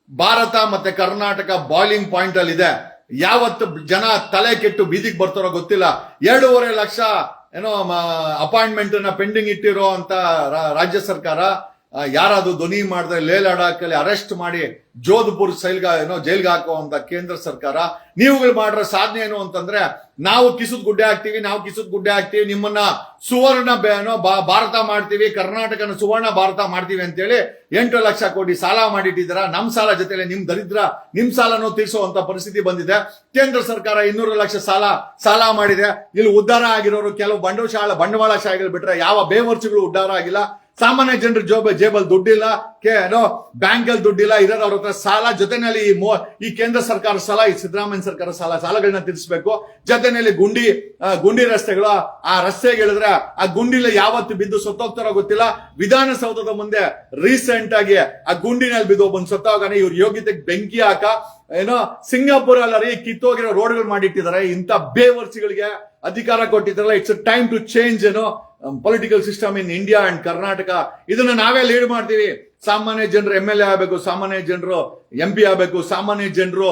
ಭಾರತ ಮತ್ತೆ ಕರ್ನಾಟಕ ಬಾಯ್ಲಿಂಗ್ ಪಾಯಿಂಟ್ ಅಲ್ಲಿ ಇದೆ. ಯಾವತ್ತು ಜನ ತಲೆ ಕೆಟ್ಟು ಬೀದಿಗೆ ಬರ್ತಾರೋ ಗೊತ್ತಿಲ್ಲ. ಎರಡೂವರೆ ಲಕ್ಷ ಏನೋ ಅಪಾಯಿಂಟ್ಮೆಂಟ್ನ ಪೆಂಡಿಂಗ್ ಇಟ್ಟಿರೋ ಅಂತ ರಾಜ್ಯ ಸರ್ಕಾರ ಯಾರಾದ್ರು ಧ್ವನಿ ಮಾಡಿದ್ರೆ ಲೇ ಲಡಾಖ್ ಅಲ್ಲಿ ಅರೆಸ್ಟ್ ಮಾಡಿ ಜೋಧ್ಪುರ್ ಸೈಲ್ಗ ಏನೋ ಜೈಲ್ಗೆ ಹಾಕುವಂತ ಕೇಂದ್ರ ಸರ್ಕಾರ, ನೀವುಗಳು ಮಾಡಿರೋ ಸಾಧನೆ ಏನು ಅಂತಂದ್ರೆ ನಾವು ಕಿಸುದ್ ಗುಡ್ಡೆ ಹಾಕ್ತೀವಿ, ನಾವು ಕಿಸುದ್ ಗುಡ್ಡೆ ಹಾಕ್ತೀವಿ, ನಿಮ್ಮನ್ನ ಸುವರ್ಣ ಏನೋ ಭಾರತ ಮಾಡ್ತೀವಿ, ಕರ್ನಾಟಕನ ಸುವರ್ಣ ಭಾರತ ಮಾಡ್ತೀವಿ ಅಂತೇಳಿ ಎಂಟು ಲಕ್ಷ ಕೋಟಿ ಸಾಲ ಮಾಡಿಟ್ಟಿದ್ದೀರಾ, ನಮ್ ಸಾಲ ಜೊತೆಲೆ ನಿಮ್ ದರಿದ್ರ ನಿಮ್ ಸಾಲನೂ ತೀರಿಸುವಂತ ಪರಿಸ್ಥಿತಿ ಬಂದಿದೆ. ಕೇಂದ್ರ ಸರ್ಕಾರ ಇನ್ನೂರು ಲಕ್ಷ ಸಾಲ ಸಾಲ ಮಾಡಿದೆ. ಇಲ್ಲಿ ಉದ್ಧಾರ ಆಗಿರೋರು ಕೆಲವು ಬಂಡವಾಳ ಶಾಲೆಗಳು ಬಿಟ್ರೆ ಯಾವ ಬೇವರ್ಚಿಗಳು ಉದ್ಧಾರ ಆಗಿಲ್ಲ. ಸಾಮಾನ್ಯ ಜನರ ಜೋಬ ಜೇಬಲ್ ದುಡ್ಡಿಲ್ಲ, ಕೆ ಏನೋ ಬ್ಯಾಂಕ್ ಅಲ್ಲಿ ದುಡ್ಡಿಲ್ಲ ಇರೋದು ಅವ್ರ ಹತ್ರ ಸಾಲ, ಜೊತೆನಲ್ಲಿ ಈ ಈ ಕೇಂದ್ರ ಸರ್ಕಾರ ಸಾಲ, ಈ ಸಿದ್ದರಾಮಯ್ಯ ಸರ್ಕಾರ ಸಾಲ, ಸಾಲಗಳನ್ನ ತೀರಿಸಬೇಕು. ಜೊತೆನಲ್ಲಿ ಗುಂಡಿ ಗುಂಡಿ ರಸ್ತೆಗಳು, ಆ ರಸ್ತೆಗೆ ಹೇಳಿದ್ರೆ ಆ ಗುಂಡಿಲಿ ಯಾವತ್ತು ಬಿದ್ದು ಸತ್ತೋಗ್ತಾರೋ ಗೊತ್ತಿಲ್ಲ. ವಿಧಾನಸೌಧದ ಮುಂದೆ ರೀಸೆಂಟ್ ಆಗಿ ಆ ಗುಂಡಿನಲ್ಲಿ ಬಿದ್ದು ಒಬ್ಬನ್ ಸತ್ತೋಗಾನೆ, ಇವ್ರ ಯೋಗ್ಯತೆಗೆ ಬೆಂಕಿ ಹಾಕ, ಏನೋ ಸಿಂಗಾಪುರ್ ಅಲ್ಲ ರೀ ಕಿತ್ತೋಗಿರೋ ರೋಡ್ಗಳು ಮಾಡಿಟ್ಟಿದ್ದಾರೆ ಇಂಥ ಬೇವರ್ಸಿಗಳಿಗೆ ಅಧಿಕಾರ ಕೊಟ್ಟಿದ್ರಲ್ಲ ಇಟ್ಸ್ ಟೈಮ್ ಟು ಚೇಂಜ್ ಏನೋ political system in India and Karnataka ಇದನ್ನ ನಾವೇ ಲೀಡ್ ಮಾಡ್ತೀವಿ. ಸಾಮಾನ್ಯ ಜನರು ಎಂ ಎಲ್ ಎ ಆಗಬೇಕು, ಸಾಮಾನ್ಯ ಜನರು ಎಂ ಪಿ ಆಗಬೇಕು, ಸಾಮಾನ್ಯ ಜನರು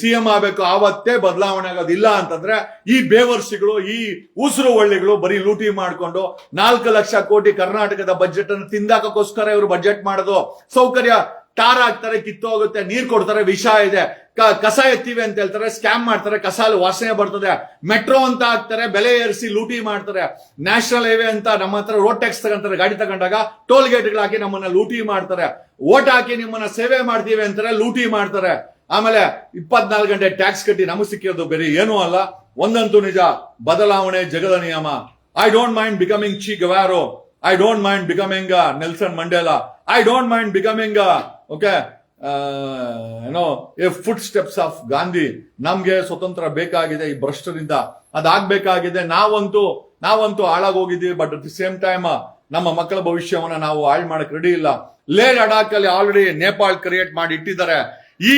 ಸಿ ಎಂ ಆಗಬೇಕು, ಆವತ್ತೇ ಬದಲಾವಣೆ ಆಗೋದಿಲ್ಲ ಅಂತಂದ್ರೆ, ಈ ಬೇವರ್ಸಿಗಳು, ಈ ಉಸಿರು ಒಳ್ಳೆಗಳು ಬರೀ ಲೂಟಿ ಮಾಡ್ಕೊಂಡು ನಾಲ್ಕು ಲಕ್ಷ ಕೋಟಿ ಕರ್ನಾಟಕದ ಬಜೆಟ್ ಅನ್ನು ತಿಂದಾಕೋಸ್ಕರ ಇವರು ಬಜೆಟ್ ಮಾಡೋದು. ಸೌಕರ್ಯ ಟಾರ್ ಹಾಕ್ತಾರೆ ಕಿತ್ತೋಗುತ್ತೆ, ನೀರ್ ಕೊಡ್ತಾರೆ, ವಿಷ ಇದೆ ಕಸ ಎತ್ತೀವಿ ಅಂತ ಹೇಳ್ತಾರೆ, ಸ್ಕ್ಯಾಮ್ ಮಾಡ್ತಾರೆ, ಕಸ ಅಲ್ಲಿ ವಾಸನೆ ಬರ್ತದೆ. ಮೆಟ್ರೋ ಅಂತ ಹಾಕ್ತಾರೆ, ಬೆಲೆ ಏರಿಸಿ ಲೂಟಿ ಮಾಡ್ತಾರೆ. ನ್ಯಾಷನಲ್ ಹೈವೇ ಅಂತ ನಮ್ಮ ಹತ್ರ ರೋಡ್ ಟ್ಯಾಕ್ಸ್ ತಗೊಂತಾರೆ, ಗಾಡಿ ತಗೊಂಡಾಗ ಟೋಲ್ ಗೇಟ್ಗಳು ಹಾಕಿ ನಮ್ಮನ್ನ ಲೂಟಿ ಮಾಡ್ತಾರೆ. ಓಟ್ ಹಾಕಿ ನಿಮ್ಮನ್ನ ಸೇವೆ ಮಾಡ್ತೀವಿ ಅಂತಾರೆ, ಲೂಟಿ ಮಾಡ್ತಾರೆ. ಆಮೇಲೆ ಇಪ್ಪತ್ನಾಲ್ಕು ಗಂಟೆ ಟ್ಯಾಕ್ಸ್ ಕಟ್ಟಿ ನಮಗೆ ಸಿಕ್ಕಿರೋದು ಬೇರೆ ಏನೂ ಅಲ್ಲ. ಒಂದಂತೂ ನಿಜ, ಬದಲಾವಣೆ ಜಗದ ನಿಯಮ. I don't mind becoming Che Guevara I don't mind becoming Nelson Mandela I don't mind becoming okay ಏನೋ a foot steps of Gandhi ನಮ್ಗೆ ಸ್ವತಂತ್ರ ಬೇಕಾಗಿದೆ ಈ ಭ್ರಷ್ಟರಿಂದ. ಅದಾಗ್ಬೇಕಾಗಿದೆ. ನಾವಂತೂ ನಾವಂತೂ ಹಾಳಾಗೋಗಿದ್ದೀವಿ but at the same time ನಮ್ಮ ಮಕ್ಕಳ ಭವಿಷ್ಯವನ್ನ ನಾವು ಹಾಳು ಮಾಡಕ್ ರೆಡಿ ಇಲ್ಲ. ಲೇ ಲಡಾಖ್ ಅಲ್ಲಿ ಆಲ್ರೆಡಿ ನೇಪಾಳ್ ಕ್ರಿಯೇಟ್ ಮಾಡಿ ಇಟ್ಟಿದ್ದಾರೆ. ಈ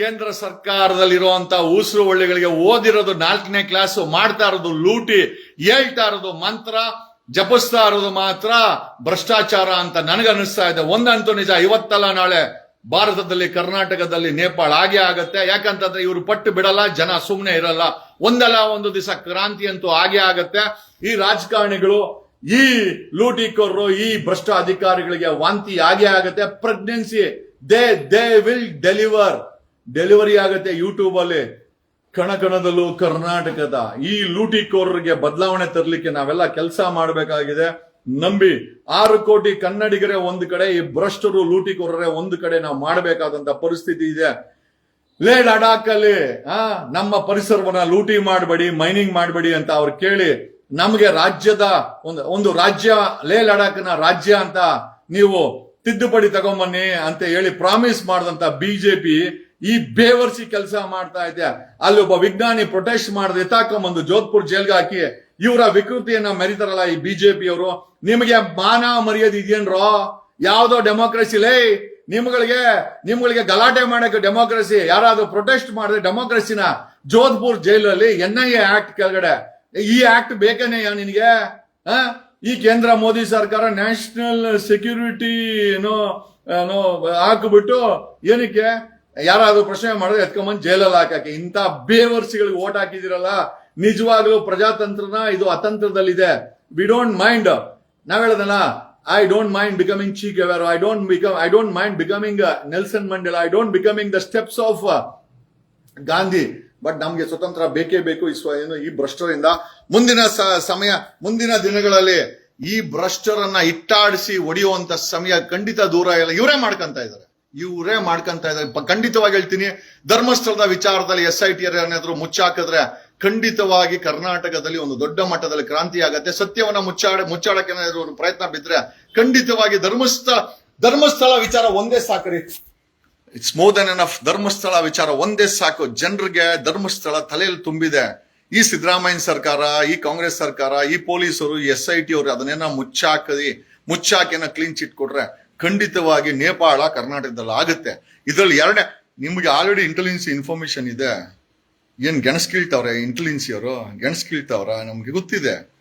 ಕೇಂದ್ರ ಸರ್ಕಾರದಲ್ಲಿರುವಂತ ಉಸಿರು ಒಳ್ಳೆಗಳಿಗೆ ಓದಿರೋದು ನಾಲ್ಕನೇ ಕ್ಲಾಸ್ ಮಾಡ್ತಾ ಇರೋದು ಲೂಟಿ, ಹೇಳ್ತಾ ಇರೋದು ಮಂತ್ರ ಜಪಿಸ್ತಾ ಇರೋದು ಮಾತ್ರ ಭ್ರಷ್ಟಾಚಾರ ಅಂತ ನನಗನ್ನಿಸ್ತಾ ಇದೆ. ಒಂದಂತೂ ನಿಜ, ಇವತ್ತಲ್ಲ ನಾಳೆ ಭಾರತದಲ್ಲಿ, ಕರ್ನಾಟಕದಲ್ಲಿ ನೇಪಾಳ ಹಾಗೆ ಆಗತ್ತೆ. ಯಾಕಂತಂದ್ರೆ ಇವರು ಪಟ್ಟು ಬಿಡಲ್ಲ, ಜನ ಸುಮ್ಮನೆ ಇರಲ್ಲ. ಒಂದಲ್ಲ ಒಂದು ದಿವಸ ಕ್ರಾಂತಿ ಅಂತೂ ಹಾಗೆ ಆಗತ್ತೆ. ಈ ರಾಜಕಾರಣಿಗಳು, ಈ ಲೂಟಿಕೋರರು, ಈ ಭ್ರಷ್ಟ ಅಧಿಕಾರಿಗಳಿಗೆ ವಾಂತಿ ಹಾಗೆ ಆಗತ್ತೆ. Pregnancy, they they will deliver. Delivery ಆಗತ್ತೆ ಯೂಟ್ಯೂಬ್ ಅಲ್ಲಿ. ಕಣಕಣದಲ್ಲೂ ಕರ್ನಾಟಕದ ಈ ಲೂಟಿಕೋರರಿಗೆ ಬದಲಾವಣೆ ತರಲಿಕ್ಕೆ ನಾವೆಲ್ಲ ಕೆಲಸ ಮಾಡಬೇಕಾಗಿದೆ. ನಂಬಿ ಆರು ಕೋಟಿ ಕನ್ನಡಿಗರೇ ಒಂದು ಕಡೆ, ಈ ಭ್ರಷ್ಟರು ಲೂಟಿಕೋರರೇ ಒಂದು ಕಡೆ ನಾವು ಮಾಡಬೇಕಾದಂತ ಪರಿಸ್ಥಿತಿ ಇದೆ. ಲೇ ಲಡಾಖ್ ಅಲ್ಲಿ ಆ, ನಮ್ಮ ಪರಿಸರವನ್ನ ಲೂಟಿ ಮಾಡಬೇಡಿ, ಮೈನಿಂಗ್ ಮಾಡಬೇಡಿ ಅಂತ ಅವ್ರು ಕೇಳಿ ನಮಗೆ ರಾಜ್ಯದ ಒಂದು ಒಂದು ರಾಜ್ಯ, ಲೇ ಲಡಾಖ್ನ ರಾಜ್ಯ ಅಂತ ನೀವು ತಿದ್ದುಪಡಿ ತಗೊಂಬನ್ನಿ ಅಂತ ಹೇಳಿ ಪ್ರಾಮಿಸ್ ಮಾಡಿದಂತ ಬಿಜೆಪಿ ಈ ಬೇವರ್ಸಿ ಕೆಲಸ ಮಾಡ್ತಾ ಇದೆ ಅಲ್ಲಿ ಒಬ್ಬ ವಿಜ್ಞಾನಿ ಪ್ರೊಟೆಸ್ಟ್ ಮಾಡಿದ್ರೆ ಎತ್ತಾಕೊಂಬಂದು ಜೋಧ್ಪುರ್ ಜೈಲ್ಗೆ ಹಾಕಿ ಇವರ ವಿಕೃತಿಯನ್ನ ಮೆರಿತಾರಲ್ಲ ಈ ಬಿಜೆಪಿ ಅವರು ನಿಮಗೆ ಮಾನ ಮರ್ಯಾದೆ ಇದೆಯೇನ್ರೋ ಯಾವ್ದೋ ಡೆಮೋಕ್ರಸಿ ಲೇ, ನಿಮ್ಗಳಿಗೆ ನಿಮ್ಗಳಿಗೆ ಗಲಾಟೆ ಮಾಡಕ್ಕೆ ಡೆಮೋಕ್ರಸಿ ಯಾರಾದ್ರೂ ಪ್ರೊಟೆಸ್ಟ್ ಮಾಡಿದ್ರೆ ಡೆಮೋಕ್ರಸಿನ ಜೋಧ್ಪುರ್ ಜೈಲಲ್ಲಿ ಎನ್ ಐ ಎ ಆಕ್ಟ್ ಕೆಳಗಡೆ. ಈ ಆಕ್ಟ್ ಯಾ ನಿನಗೆ? ಈ ಕೇಂದ್ರ ಮೋದಿ ಸರ್ಕಾರ ನ್ಯಾಷನಲ್ ಸೆಕ್ಯೂರಿಟಿ ಏನೋ ಹಾಕ್ಬಿಟ್ಟು ಏನಕ್ಕೆ? ಯಾರಾದ್ರೂ ಪ್ರಶ್ನೆ ಮಾಡಿದ್ರೆ ಎತ್ಕೊಂಬಂದು ಜೈಲಲ್ಲಿ ಹಾಕಕ್ಕೆ ಇಂಥ ಬೇವರ್ಸಿಗಳಿಗೆ ಓಟ್ ಹಾಕಿದಿರಲ್ಲ ನಿಜವಾಗ್ಲೂ ಪ್ರಜಾತಂತ್ರನ ಇದು ಅತಂತ್ರದಲ್ಲಿದೆ. ವಿ ಡೋಂಟ್ ಮೈಂಡ್ ನಾವ್ ಹೇಳದಲ್ಲ I don't mind becoming Che Guevara I don't become I don't mind becoming Nelson Mandela I don't becoming the steps of Gandhi but ನಮ್ಗೆ ಸ್ವತಂತ್ರ ಬೇಕೇ ಬೇಕು ಈ ಏನು, ಈ ಭ್ರಷ್ಟರಿಂದ. ಮುಂದಿನ ಸಮಯ, ಮುಂದಿನ ದಿನಗಳಲ್ಲಿ ಈ ಭ್ರಷ್ಟರನ್ನ ಇಟ್ಟಾಡಿಸಿ ಒಡೆಯುವಂತ ಸಮಯ ಖಂಡಿತ ದೂರ ಇಲ್ಲ. ಇವರೇ ಮಾಡ್ಕೊಂತ ಇದ್ದಾರೆ. ಇವರೇ ಮಾಡ್ಕೊಂತ ಇದ್ದಾರೆ. ಖಂಡಿತವಾಗಿ ಹೇಳ್ತೀನಿ, ಧರ್ಮಸ್ಥಳದ ವಿಚಾರದಲ್ಲಿ ಎಸ್ ಐ ಟಿ ಏನಾದ್ರು ಮುಚ್ಚಾಕಿದ್ರೆ ಖಂಡಿತವಾಗಿ ಕರ್ನಾಟಕದಲ್ಲಿ ಒಂದು ದೊಡ್ಡ ಮಟ್ಟದಲ್ಲಿ ಕ್ರಾಂತಿ ಆಗತ್ತೆ. ಸತ್ಯವನ್ನ ಮುಚ್ಚಾಡ, ಮುಚ್ಚಾಡಕ್ಕೆ ಏನಾದ್ರು ಪ್ರಯತ್ನ ಬಿದ್ರೆ ಖಂಡಿತವಾಗಿ ಧರ್ಮಸ್ಥಳ ಧರ್ಮಸ್ಥಳ ವಿಚಾರ ಒಂದೇ ಸಾಕ್ರಿ it's more than of Dharmasthala ವಿಚಾರ ಒಂದೇ ಸಾಕು. ಜನರಿಗೆ ಧರ್ಮಸ್ಥಳ ತಲೆಯಲ್ಲಿ ತುಂಬಿದೆ. ಈ ಸಿದ್ದರಾಮಯ್ಯ ಸರ್ಕಾರ, ಈ ಕಾಂಗ್ರೆಸ್ ಸರ್ಕಾರ, ಈ ಪೊಲೀಸರು ಎಸ್ ಐ ಟಿ ಅವರು ಅದನ್ನೇನ ಮುಚ್ಚಾಕಿ ಮುಚ್ಚಾಕಿನ ಕ್ಲೀನ್ ಚಿಟ್ ಕೊಟ್ರೆ ಖಂಡಿತವಾಗಿ ನೇಪಾಳ, ಕರ್ನಾಟಕದಲ್ಲಿ ಆಗುತ್ತೆ. ಇದರಲ್ಲಿ ಎರಡನೇ, ನಿಮಗೆ ಆಲ್ರೆಡಿ ಇಂಟೆಲಿಜೆನ್ಸ್ ಇನ್ಫಾರ್ಮೇಶನ್ ಇದೆ. ಏನು ಗೆಣಸ್ ಕೀಳ್ತಾವ್ರೆ ಗೆಣಸ್ಕೀಳ್ತಾವ್ರ ಅವರು ಗೆಣಸ್ ನಮಗೆ ನಮ್ಗೆ ಗೊತ್ತಿದೆ.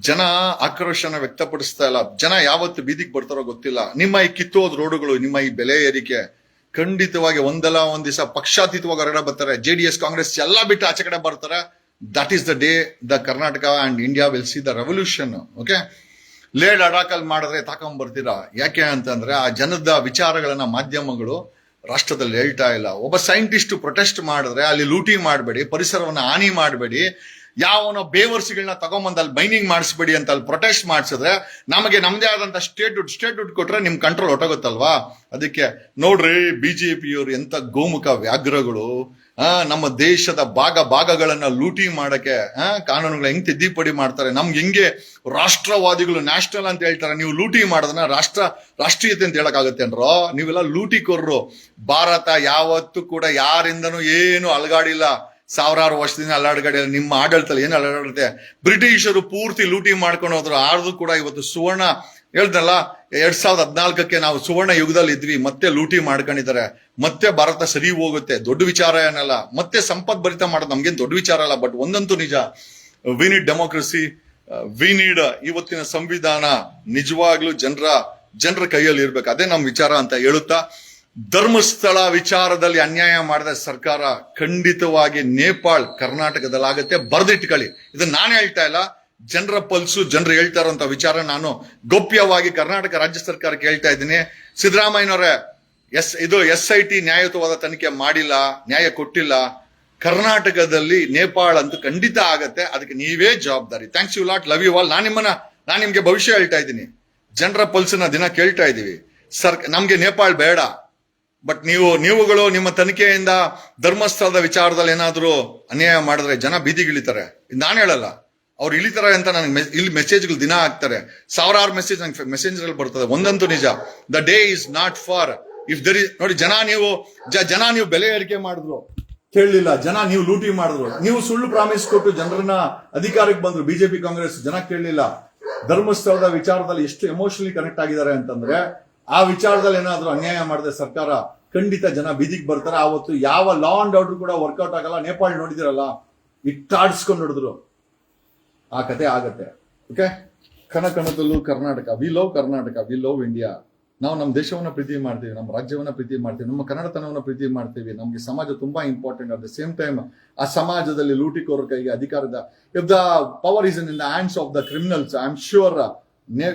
ಜನ ಆಕ್ರೋಶನ ವ್ಯಕ್ತಪಡಿಸ್ತಾ ಇಲ್ಲ. ಜನ ಯಾವತ್ತು ಬೀದಿಗೆ ಬರ್ತಾರೋ ಗೊತ್ತಿಲ್ಲ. ನಿಮ್ಮ ಈ ಕಿತ್ತೋದ್ ರೋಡುಗಳು, ನಿಮ್ಮ ಈ ಬೆಲೆ ಏರಿಕೆ, ಖಂಡಿತವಾಗಿ ಒಂದಲ್ಲ ಒಂದ್ ದಿವಸ ಪಕ್ಷಾತೀತವಾಗಿ ಹೊರಗಡೆ ಬರ್ತಾರೆ. ಜೆ ಡಿ ಎಸ್ ಕಾಂಗ್ರೆಸ್ ಎಲ್ಲ ಬಿಟ್ಟು ಆಚೆ ಕಡೆ ಬರ್ತಾರೆ. That is the day the Karnataka and India will see the revolution okay Leh ಲಡಾಖಲ್ಲಿ ಮಾಡಿದ್ರೆ ತಾಕೊಂಡ್ ಬರ್ತೀರಾ ಯಾಕೆ ಅಂತಂದ್ರೆ ಆ ಜನದ ವಿಚಾರಗಳನ್ನ ಮಾಧ್ಯಮಗಳು ರಾಷ್ಟ್ರದಲ್ಲಿ ಹೇಳ್ತಾ ಇಲ್ಲ. ಒಬ್ಬ ಸೈಂಟಿಸ್ಟ್ ಪ್ರೊಟೆಸ್ಟ್ ಮಾಡಿದ್ರೆ ಅಲ್ಲಿ ಲೂಟಿ ಮಾಡಬೇಡಿ, ಪರಿಸರವನ್ನ ಹಾನಿ ಮಾಡಬೇಡಿ, ಯಾವನೋ ಬೇವರ್ಸಿಗಳನ್ನ ತಗೊಂಬಂದ್ ಅಲ್ಲಿ ಮೈನಿಂಗ್ ಮಾಡಿಸ್ಬೇಡಿ ಅಂತ ಅಲ್ಲಿ ಪ್ರೊಟೆಸ್ಟ್ ಮಾಡಿಸಿದ್ರೆ ನಮಗೆ ನಮ್ದೇ ಆದಂತ ಸ್ಟೇಟ್ ದುಡ್ಡು ಸ್ಟೇಟ್ ದುಡ್ಡು ಕೊಟ್ರೆ ನಿಮ್ ಕಂಟ್ರೋಲ್ ಹೊಟ್ಟೋಗುತ್ತಲ್ವಾ ಅದಕ್ಕೆ ನೋಡ್ರಿ ಬಿಜೆಪಿಯವರು ಎಂತ ಗೋಮುಖ ವ್ಯಾಘ್ರಗಳು. ನಮ್ಮ ದೇಶದ ಭಾಗ ಭಾಗಗಳನ್ನ ಲೂಟಿ ಮಾಡಕ್ಕೆ ಕಾನೂನುಗಳು ಹೆಂಗ್ ತಿದ್ದುಪಡಿ ಮಾಡ್ತಾರೆ? ನಮ್ಗೆ ಹೆಂಗೆ ರಾಷ್ಟ್ರವಾದಿಗಳು ನ್ಯಾಷನಲ್ ಅಂತ ಹೇಳ್ತಾರೆ? ನೀವು ಲೂಟಿ ಮಾಡೋದನ್ನ ರಾಷ್ಟ್ರ, ರಾಷ್ಟ್ರೀಯತೆ ಅಂತ ಹೇಳಕ್ಕಾಗತ್ತೇನ್ರೋ ನೀವೆಲ್ಲ ಲೂಟಿ ಕೊರ್ರು ಭಾರತ ಯಾವತ್ತೂ ಕೂಡ ಯಾರಿಂದನೂ ಏನು ಅಲಗಾಡಿಲ್ಲ. ಸಾವಿರಾರು ವರ್ಷದಿಂದ ಅಲ್ಲಾಡ್ಗಡೆ ನಿಮ್ಮ ಆಡಳಿತದಲ್ಲಿ ಏನು ಅಲ್ಲಾಡುತ್ತೆ ಬ್ರಿಟಿಷರು ಪೂರ್ತಿ ಲೂಟಿ ಮಾಡ್ಕೊಂಡು ಹೋದ್ರು. ಆರ್ದು ಕೂಡ ಇವತ್ತು ಸುವರ್ಣ. ಹೇಳ್ದಲ್ಲ ಎರಡ್ ಸಾವಿರದ ಹದ್ನಾಲ್ಕಕ್ಕೆ ನಾವು ಸುವರ್ಣ ಯುಗದಲ್ಲಿ ಇದ್ವಿ, ಮತ್ತೆ ಲೂಟಿ ಮಾಡ್ಕೊಂಡಿದ್ದಾರೆ, ಮತ್ತೆ ಭಾರತ ಸರಿ ಹೋಗುತ್ತೆ, ದೊಡ್ಡ ವಿಚಾರ ಏನಲ್ಲ, ಮತ್ತೆ ಸಂಪತ್ ಭರಿತ ಮಾಡೋದು ನಮ್ಗೇನು ದೊಡ್ಡ ವಿಚಾರ ಅಲ್ಲ ಬಟ್ ಒಂದಂತೂ ನಿಜ we need democracy we need ಇವತ್ತಿನ ಸಂವಿಧಾನ, ನಿಜವಾಗ್ಲೂ ಜನರ ಜನರ ಕೈಯಲ್ಲಿ ಇರ್ಬೇಕು, ಅದೇ ನಮ್ಮ ವಿಚಾರ ಅಂತ ಹೇಳುತ್ತಾ, ಧರ್ಮಸ್ಥಳ ವಿಚಾರದಲ್ಲಿ ಅನ್ಯಾಯ ಮಾಡಿದ ಸರ್ಕಾರ ಖಂಡಿತವಾಗಿ ನೇಪಾಳ್, ಕರ್ನಾಟಕದಲ್ಲಾಗುತ್ತೆ, ಬರ್ದಿಟ್ಕೊಳ್ಳಿ, ಇದನ್ನ ನಾನು ಹೇಳ್ತಾ ಇಲ್ಲ ಜನರ ಪಲ್ಸು, ಜನರು ಹೇಳ್ತಾ ಇರುವಂತ ವಿಚಾರ ನಾನು ಗೌಪ್ಯವಾಗಿ ಕರ್ನಾಟಕ ರಾಜ್ಯ ಸರ್ಕಾರಕ್ಕೆ ಹೇಳ್ತಾ ಇದ್ದೀನಿ. ಸಿದ್ದರಾಮಯ್ಯನವರೇ, ಎಸ್, ಇದು ಎಸ್ ಐ ಟಿ ನ್ಯಾಯಯುತವಾದ ತನಿಖೆ ಮಾಡಿಲ್ಲ, ನ್ಯಾಯ ಕೊಟ್ಟಿಲ್ಲ. ಕರ್ನಾಟಕದಲ್ಲಿ ನೇಪಾಳ ಅಂತೂ ಖಂಡಿತ ಆಗತ್ತೆ. ಅದಕ್ಕೆ ನೀವೇ ಜವಾಬ್ದಾರಿ. Thanks you lot love you all ನಾನು ನಿಮ್ಮನ್ನ, ನಾನು ನಿಮ್ಗೆ ಭವಿಷ್ಯ ಹೇಳ್ತಾ ಇದ್ದೀನಿ. ಜನರ ಪಲ್ಸನ್ನ ದಿನ ಕೇಳ್ತಾ ಇದ್ದೀವಿ. ಸರ್ ನಮ್ಗೆ ನೇಪಾಳ ಬೇಡ. ಬಟ್ ನೀವು, ನೀವುಗಳು ನಿಮ್ಮ ತನಿಖೆಯಿಂದ ಧರ್ಮಸ್ಥಳದ ವಿಚಾರದಲ್ಲಿ ಏನಾದರೂ ಅನ್ಯಾಯ ಮಾಡಿದ್ರೆ ಜನ ಬೀದಿಗಿಳಿತಾರೆ. ನಾನು ಹೇಳಲ್ಲ. ಅವ್ರು ಇಳಿತಾರೆ ಅಂತ ನನಗೆ ಇಲ್ಲಿ ಮೆಸೇಜ್ಗಳು ದಿನ ಹಾಕ್ತಾರೆ ಸಾವಿರಾರು ಮೆಸೇಜ್ ನಂಗೆ ಮೆಸೇಜ್ ಬರ್ತದೆ. ಒಂದಂತೂ ನಿಜ. The day is not far if there is ನೋಡಿ ಜನ ನೀವು ಜನ ನೀವು ಬೆಲೆ ಏರಿಕೆ ಮಾಡಿದ್ರು. ಕೇಳಲಿಲ್ಲ. ಜನ ನೀವು ಲೂಟಿ ಮಾಡಿದ್ರು. ನೀವು ಸುಳ್ಳು ಪ್ರಾಮಿಸ್ ಕೊಟ್ಟು ಜನರನ್ನ ಅಧಿಕಾರಕ್ಕೆ ಬಂದ್ರು. ಬಿಜೆಪಿ ಕಾಂಗ್ರೆಸ್ ಜನ ಕೇಳಲಿಲ್ಲ. ಧರ್ಮಸ್ಥಳದ ವಿಚಾರದಲ್ಲಿ ಎಷ್ಟು ಎಮೋಷನಲಿ ಕನೆಕ್ಟ್ ಆಗಿದ್ದಾರೆ ಅಂತಂದ್ರೆ, ಆ ವಿಚಾರದಲ್ಲಿ ಏನಾದ್ರೂ ಅನ್ಯಾಯ ಮಾಡಿದ್ರೆ ಸರ್ಕಾರ, ಖಂಡಿತ ಜನ ಬೀದಿಗೆ ಬರ್ತಾರೆ. ಆವತ್ತು ಯಾವ ಲಾ ಅಂಡ್ ಆರ್ಡರ್ ಕೂಡ ವರ್ಕೌಟ್ ಆಗಲ್ಲ. ನೇಪಾಳ ನೋಡಿದಿರಲ್ಲ? ಇಟ್ಟಾಡ್ಸ್ಕೊಂಡು ನೋಡಿದ್ರು ಆ ಕತೆ ಆಗತ್ತೆ. ಓಕೆ ಕಣ ಕಣದಲ್ಲೂ Karnataka. We love Karnataka. We love India ನಾವು ನಮ್ಮ ದೇಶವನ್ನ ಪ್ರೀತಿ ಮಾಡ್ತೀವಿ, ನಮ್ಮ ರಾಜ್ಯವನ್ನ ಪ್ರೀತಿ ಮಾಡ್ತೀವಿ, ನಮ್ಮ ಕನ್ನಡತನವನ್ನ ಪ್ರೀತಿ ಮಾಡ್ತೀವಿ. ನಮಗೆ ಸಮಾಜ ತುಂಬಾ important at the same time ಆ ಸಮಾಜದಲ್ಲಿ ಲೂಟಿಕೋರ ಕೈಗೆ ಅಧಿಕಾರದ if the power is in the hands of the criminals I am sure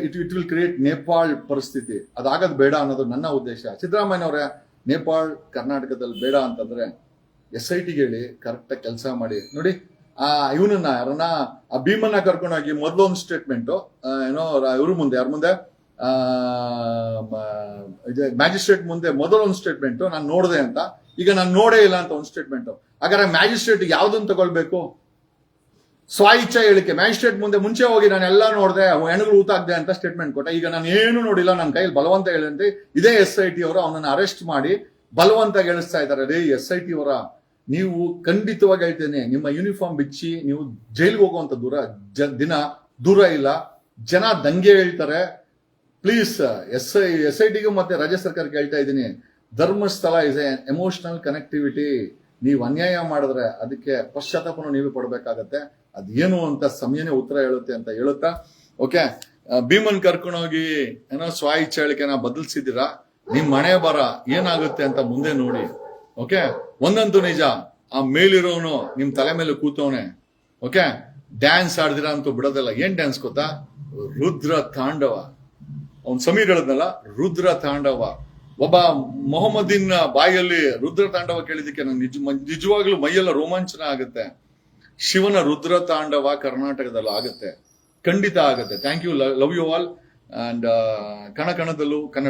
it it will create Nepal ಪರಿಸ್ಥಿತಿ. ಅದಾಗದ್ ಬೇಡ ಅನ್ನೋದು ನನ್ನ ಉದ್ದೇಶ. ಸಿದ್ದರಾಮಯ್ಯ ಅವರೇ ನೇಪಾಳ್ ಕರ್ನಾಟಕದಲ್ಲಿ ಬೇಡ ಅಂತಂದ್ರೆ ಎಸ್ ಐ ಟಿಗೆ ಹೇಳಿ ಕರೆಕ್ಟಾಗಿ ಕೆಲಸ ಮಾಡಿ. ನೋಡಿ ಆ, ಇವನನ್ನ ಯಾರನ್ನ, ಆ ಭೀಮನ್ನ ಕರ್ಕೊಂಡೋಗಿ ಮೊದಲು ಒಂದು ಸ್ಟೇಟ್ಮೆಂಟ್ ಏನೋ ಇವ್ರ ಮುಂದೆ, ಯಾರ ಮುಂದೆ? ಮ್ಯಾಜಿಸ್ಟ್ರೇಟ್ ಮುಂದೆ ಮೊದಲು ಒಂದು ಸ್ಟೇಟ್ಮೆಂಟ್ ನಾನು ನೋಡಿದೆ ಅಂತ. ಈಗ ನಾನು ನೋಡೇ ಇಲ್ಲ ಅಂತ ಒಂದು ಸ್ಟೇಟ್ಮೆಂಟ್ ಹಾಗಾದ್ರೆ ಮ್ಯಾಜಿಸ್ಟ್ರೇಟ್ ಯಾವ್ದನ್ನ ತಗೊಳ್ಬೇಕು? ಸ್ವಾಯಿಚ್ಛ ಹೇಳಿಕೆ. ಮ್ಯಾಜಿಸ್ಟ್ರೇಟ್ ಮುಂದೆ ಮುಂಚೆ ಹೋಗಿ ನಾನು ಎಲ್ಲ ನೋಡಿದೆ ಹೆಣಗಳು ಊತಾಗ್ದೆ ಅಂತ ಸ್ಟೇಟ್ಮೆಂಟ್ ಕೊಟ್ಟೆ. ಈಗ ನಾನು ಏನು ನೋಡಿಲ್ಲ ನನ್ನ ಕೈಯಲ್ಲಿ ಬಲವಂತ ಹೇಳಿದಂತೆ ಇದೇ ಎಸ್ ಐ ಟಿ ಅವರು ಅವನನ್ನು ಅರೆಸ್ಟ್ ಮಾಡಿ ಬಲವಂತ ಗೆಳಿಸ್ತಾ ಇದ್ದಾರೆ. ರೇ ಎಸ್ ಐ ಟಿ ಅವರ ನೀವು ಖಂಡಿತವಾಗಿ ಹೇಳ್ತೇನೆ, ನಿಮ್ಮ ಯೂನಿಫಾರ್ಮ್ ಬಿಚ್ಚಿ, ನೀವು ಜೈಲ್ಗೆ ಹೋಗುವಂತ ದೂರ, ಜ- ದಿನ ದೂರ ಇಲ್ಲ. ಜನ ದಂಗೆ ಹೇಳ್ತಾರೆ. Please S I S I ಟಿಗೂ ಮತ್ತೆ ರಾಜ್ಯ ಸರ್ಕಾರಕ್ಕೆ ಹೇಳ್ತಾ ಇದ್ದೀನಿ. Dharmasthala is a emotional connectivity ನೀವು ಅನ್ಯಾಯ ಮಾಡಿದ್ರೆ ಅದಕ್ಕೆ ಪಶ್ಚಾತ್ತಾಪನ ನೀವೇ ಪಡಬೇಕಾಗತ್ತೆ. ಅದೇನು ಅಂತ ಸಮಯನೇ ಉತ್ತರ ಹೇಳುತ್ತೆ ಅಂತ ಹೇಳುತ್ತಾ? ಓಕೆ ಭೀಮನ್ ಕರ್ಕೊಂಡೋಗಿ ಏನೋ ಸ್ವ ಇಚ್ಛಾಳಿಕೆನ ಬದಲಿಸಿದ್ದೀರಾ? ನಿಮ್ ಮನೆ ಬರ, ಏನಾಗುತ್ತೆ ಅಂತ ಮುಂದೆ ನೋಡಿ. ಓಕೆ ಒಂದಂತೂ ನಿಜ. ಆ ಮೇಲಿರೋನು ನಿಮ್ ತಲೆ ಮೇಲೆ ಕೂತವನೆ. ಓಕೆ ಡ್ಯಾನ್ಸ್ ಆಡ್ದಿರಾ ಅಂತೂ ಬಿಡೋದಲ್ಲ. ಏನ್ ಡ್ಯಾನ್ಸ್ ಗೊತ್ತಾ? ರುದ್ರ ತಾಂಡವ. ಅವನ್ ಸಮೀರ್ ಹೇಳದ್ನಲ್ಲ, ರುದ್ರ ತಾಂಡವ. ಒಬ್ಬ ಮೊಹಮ್ಮದಿನ್ ಬಾಯಲ್ಲಿ ರುದ್ರ ತಾಂಡವ ಕೇಳಿದಕ್ಕೆ ನಂಗೆ ನಿಜ ನಿಜವಾಗ್ಲೂ ಮೈಯೆಲ್ಲ ರೋಮಾಂಚನ ಆಗುತ್ತೆ. ಶಿವನ ರುದ್ರ ತಾಂಡವ ಕರ್ನಾಟಕದಲ್ಲಿ ಆಗುತ್ತೆ. ಖಂಡಿತ ಆಗುತ್ತೆ. Thank you love you all and ಕಣ ಕಣದಲ್ಲೂ ಕನ್ನಡ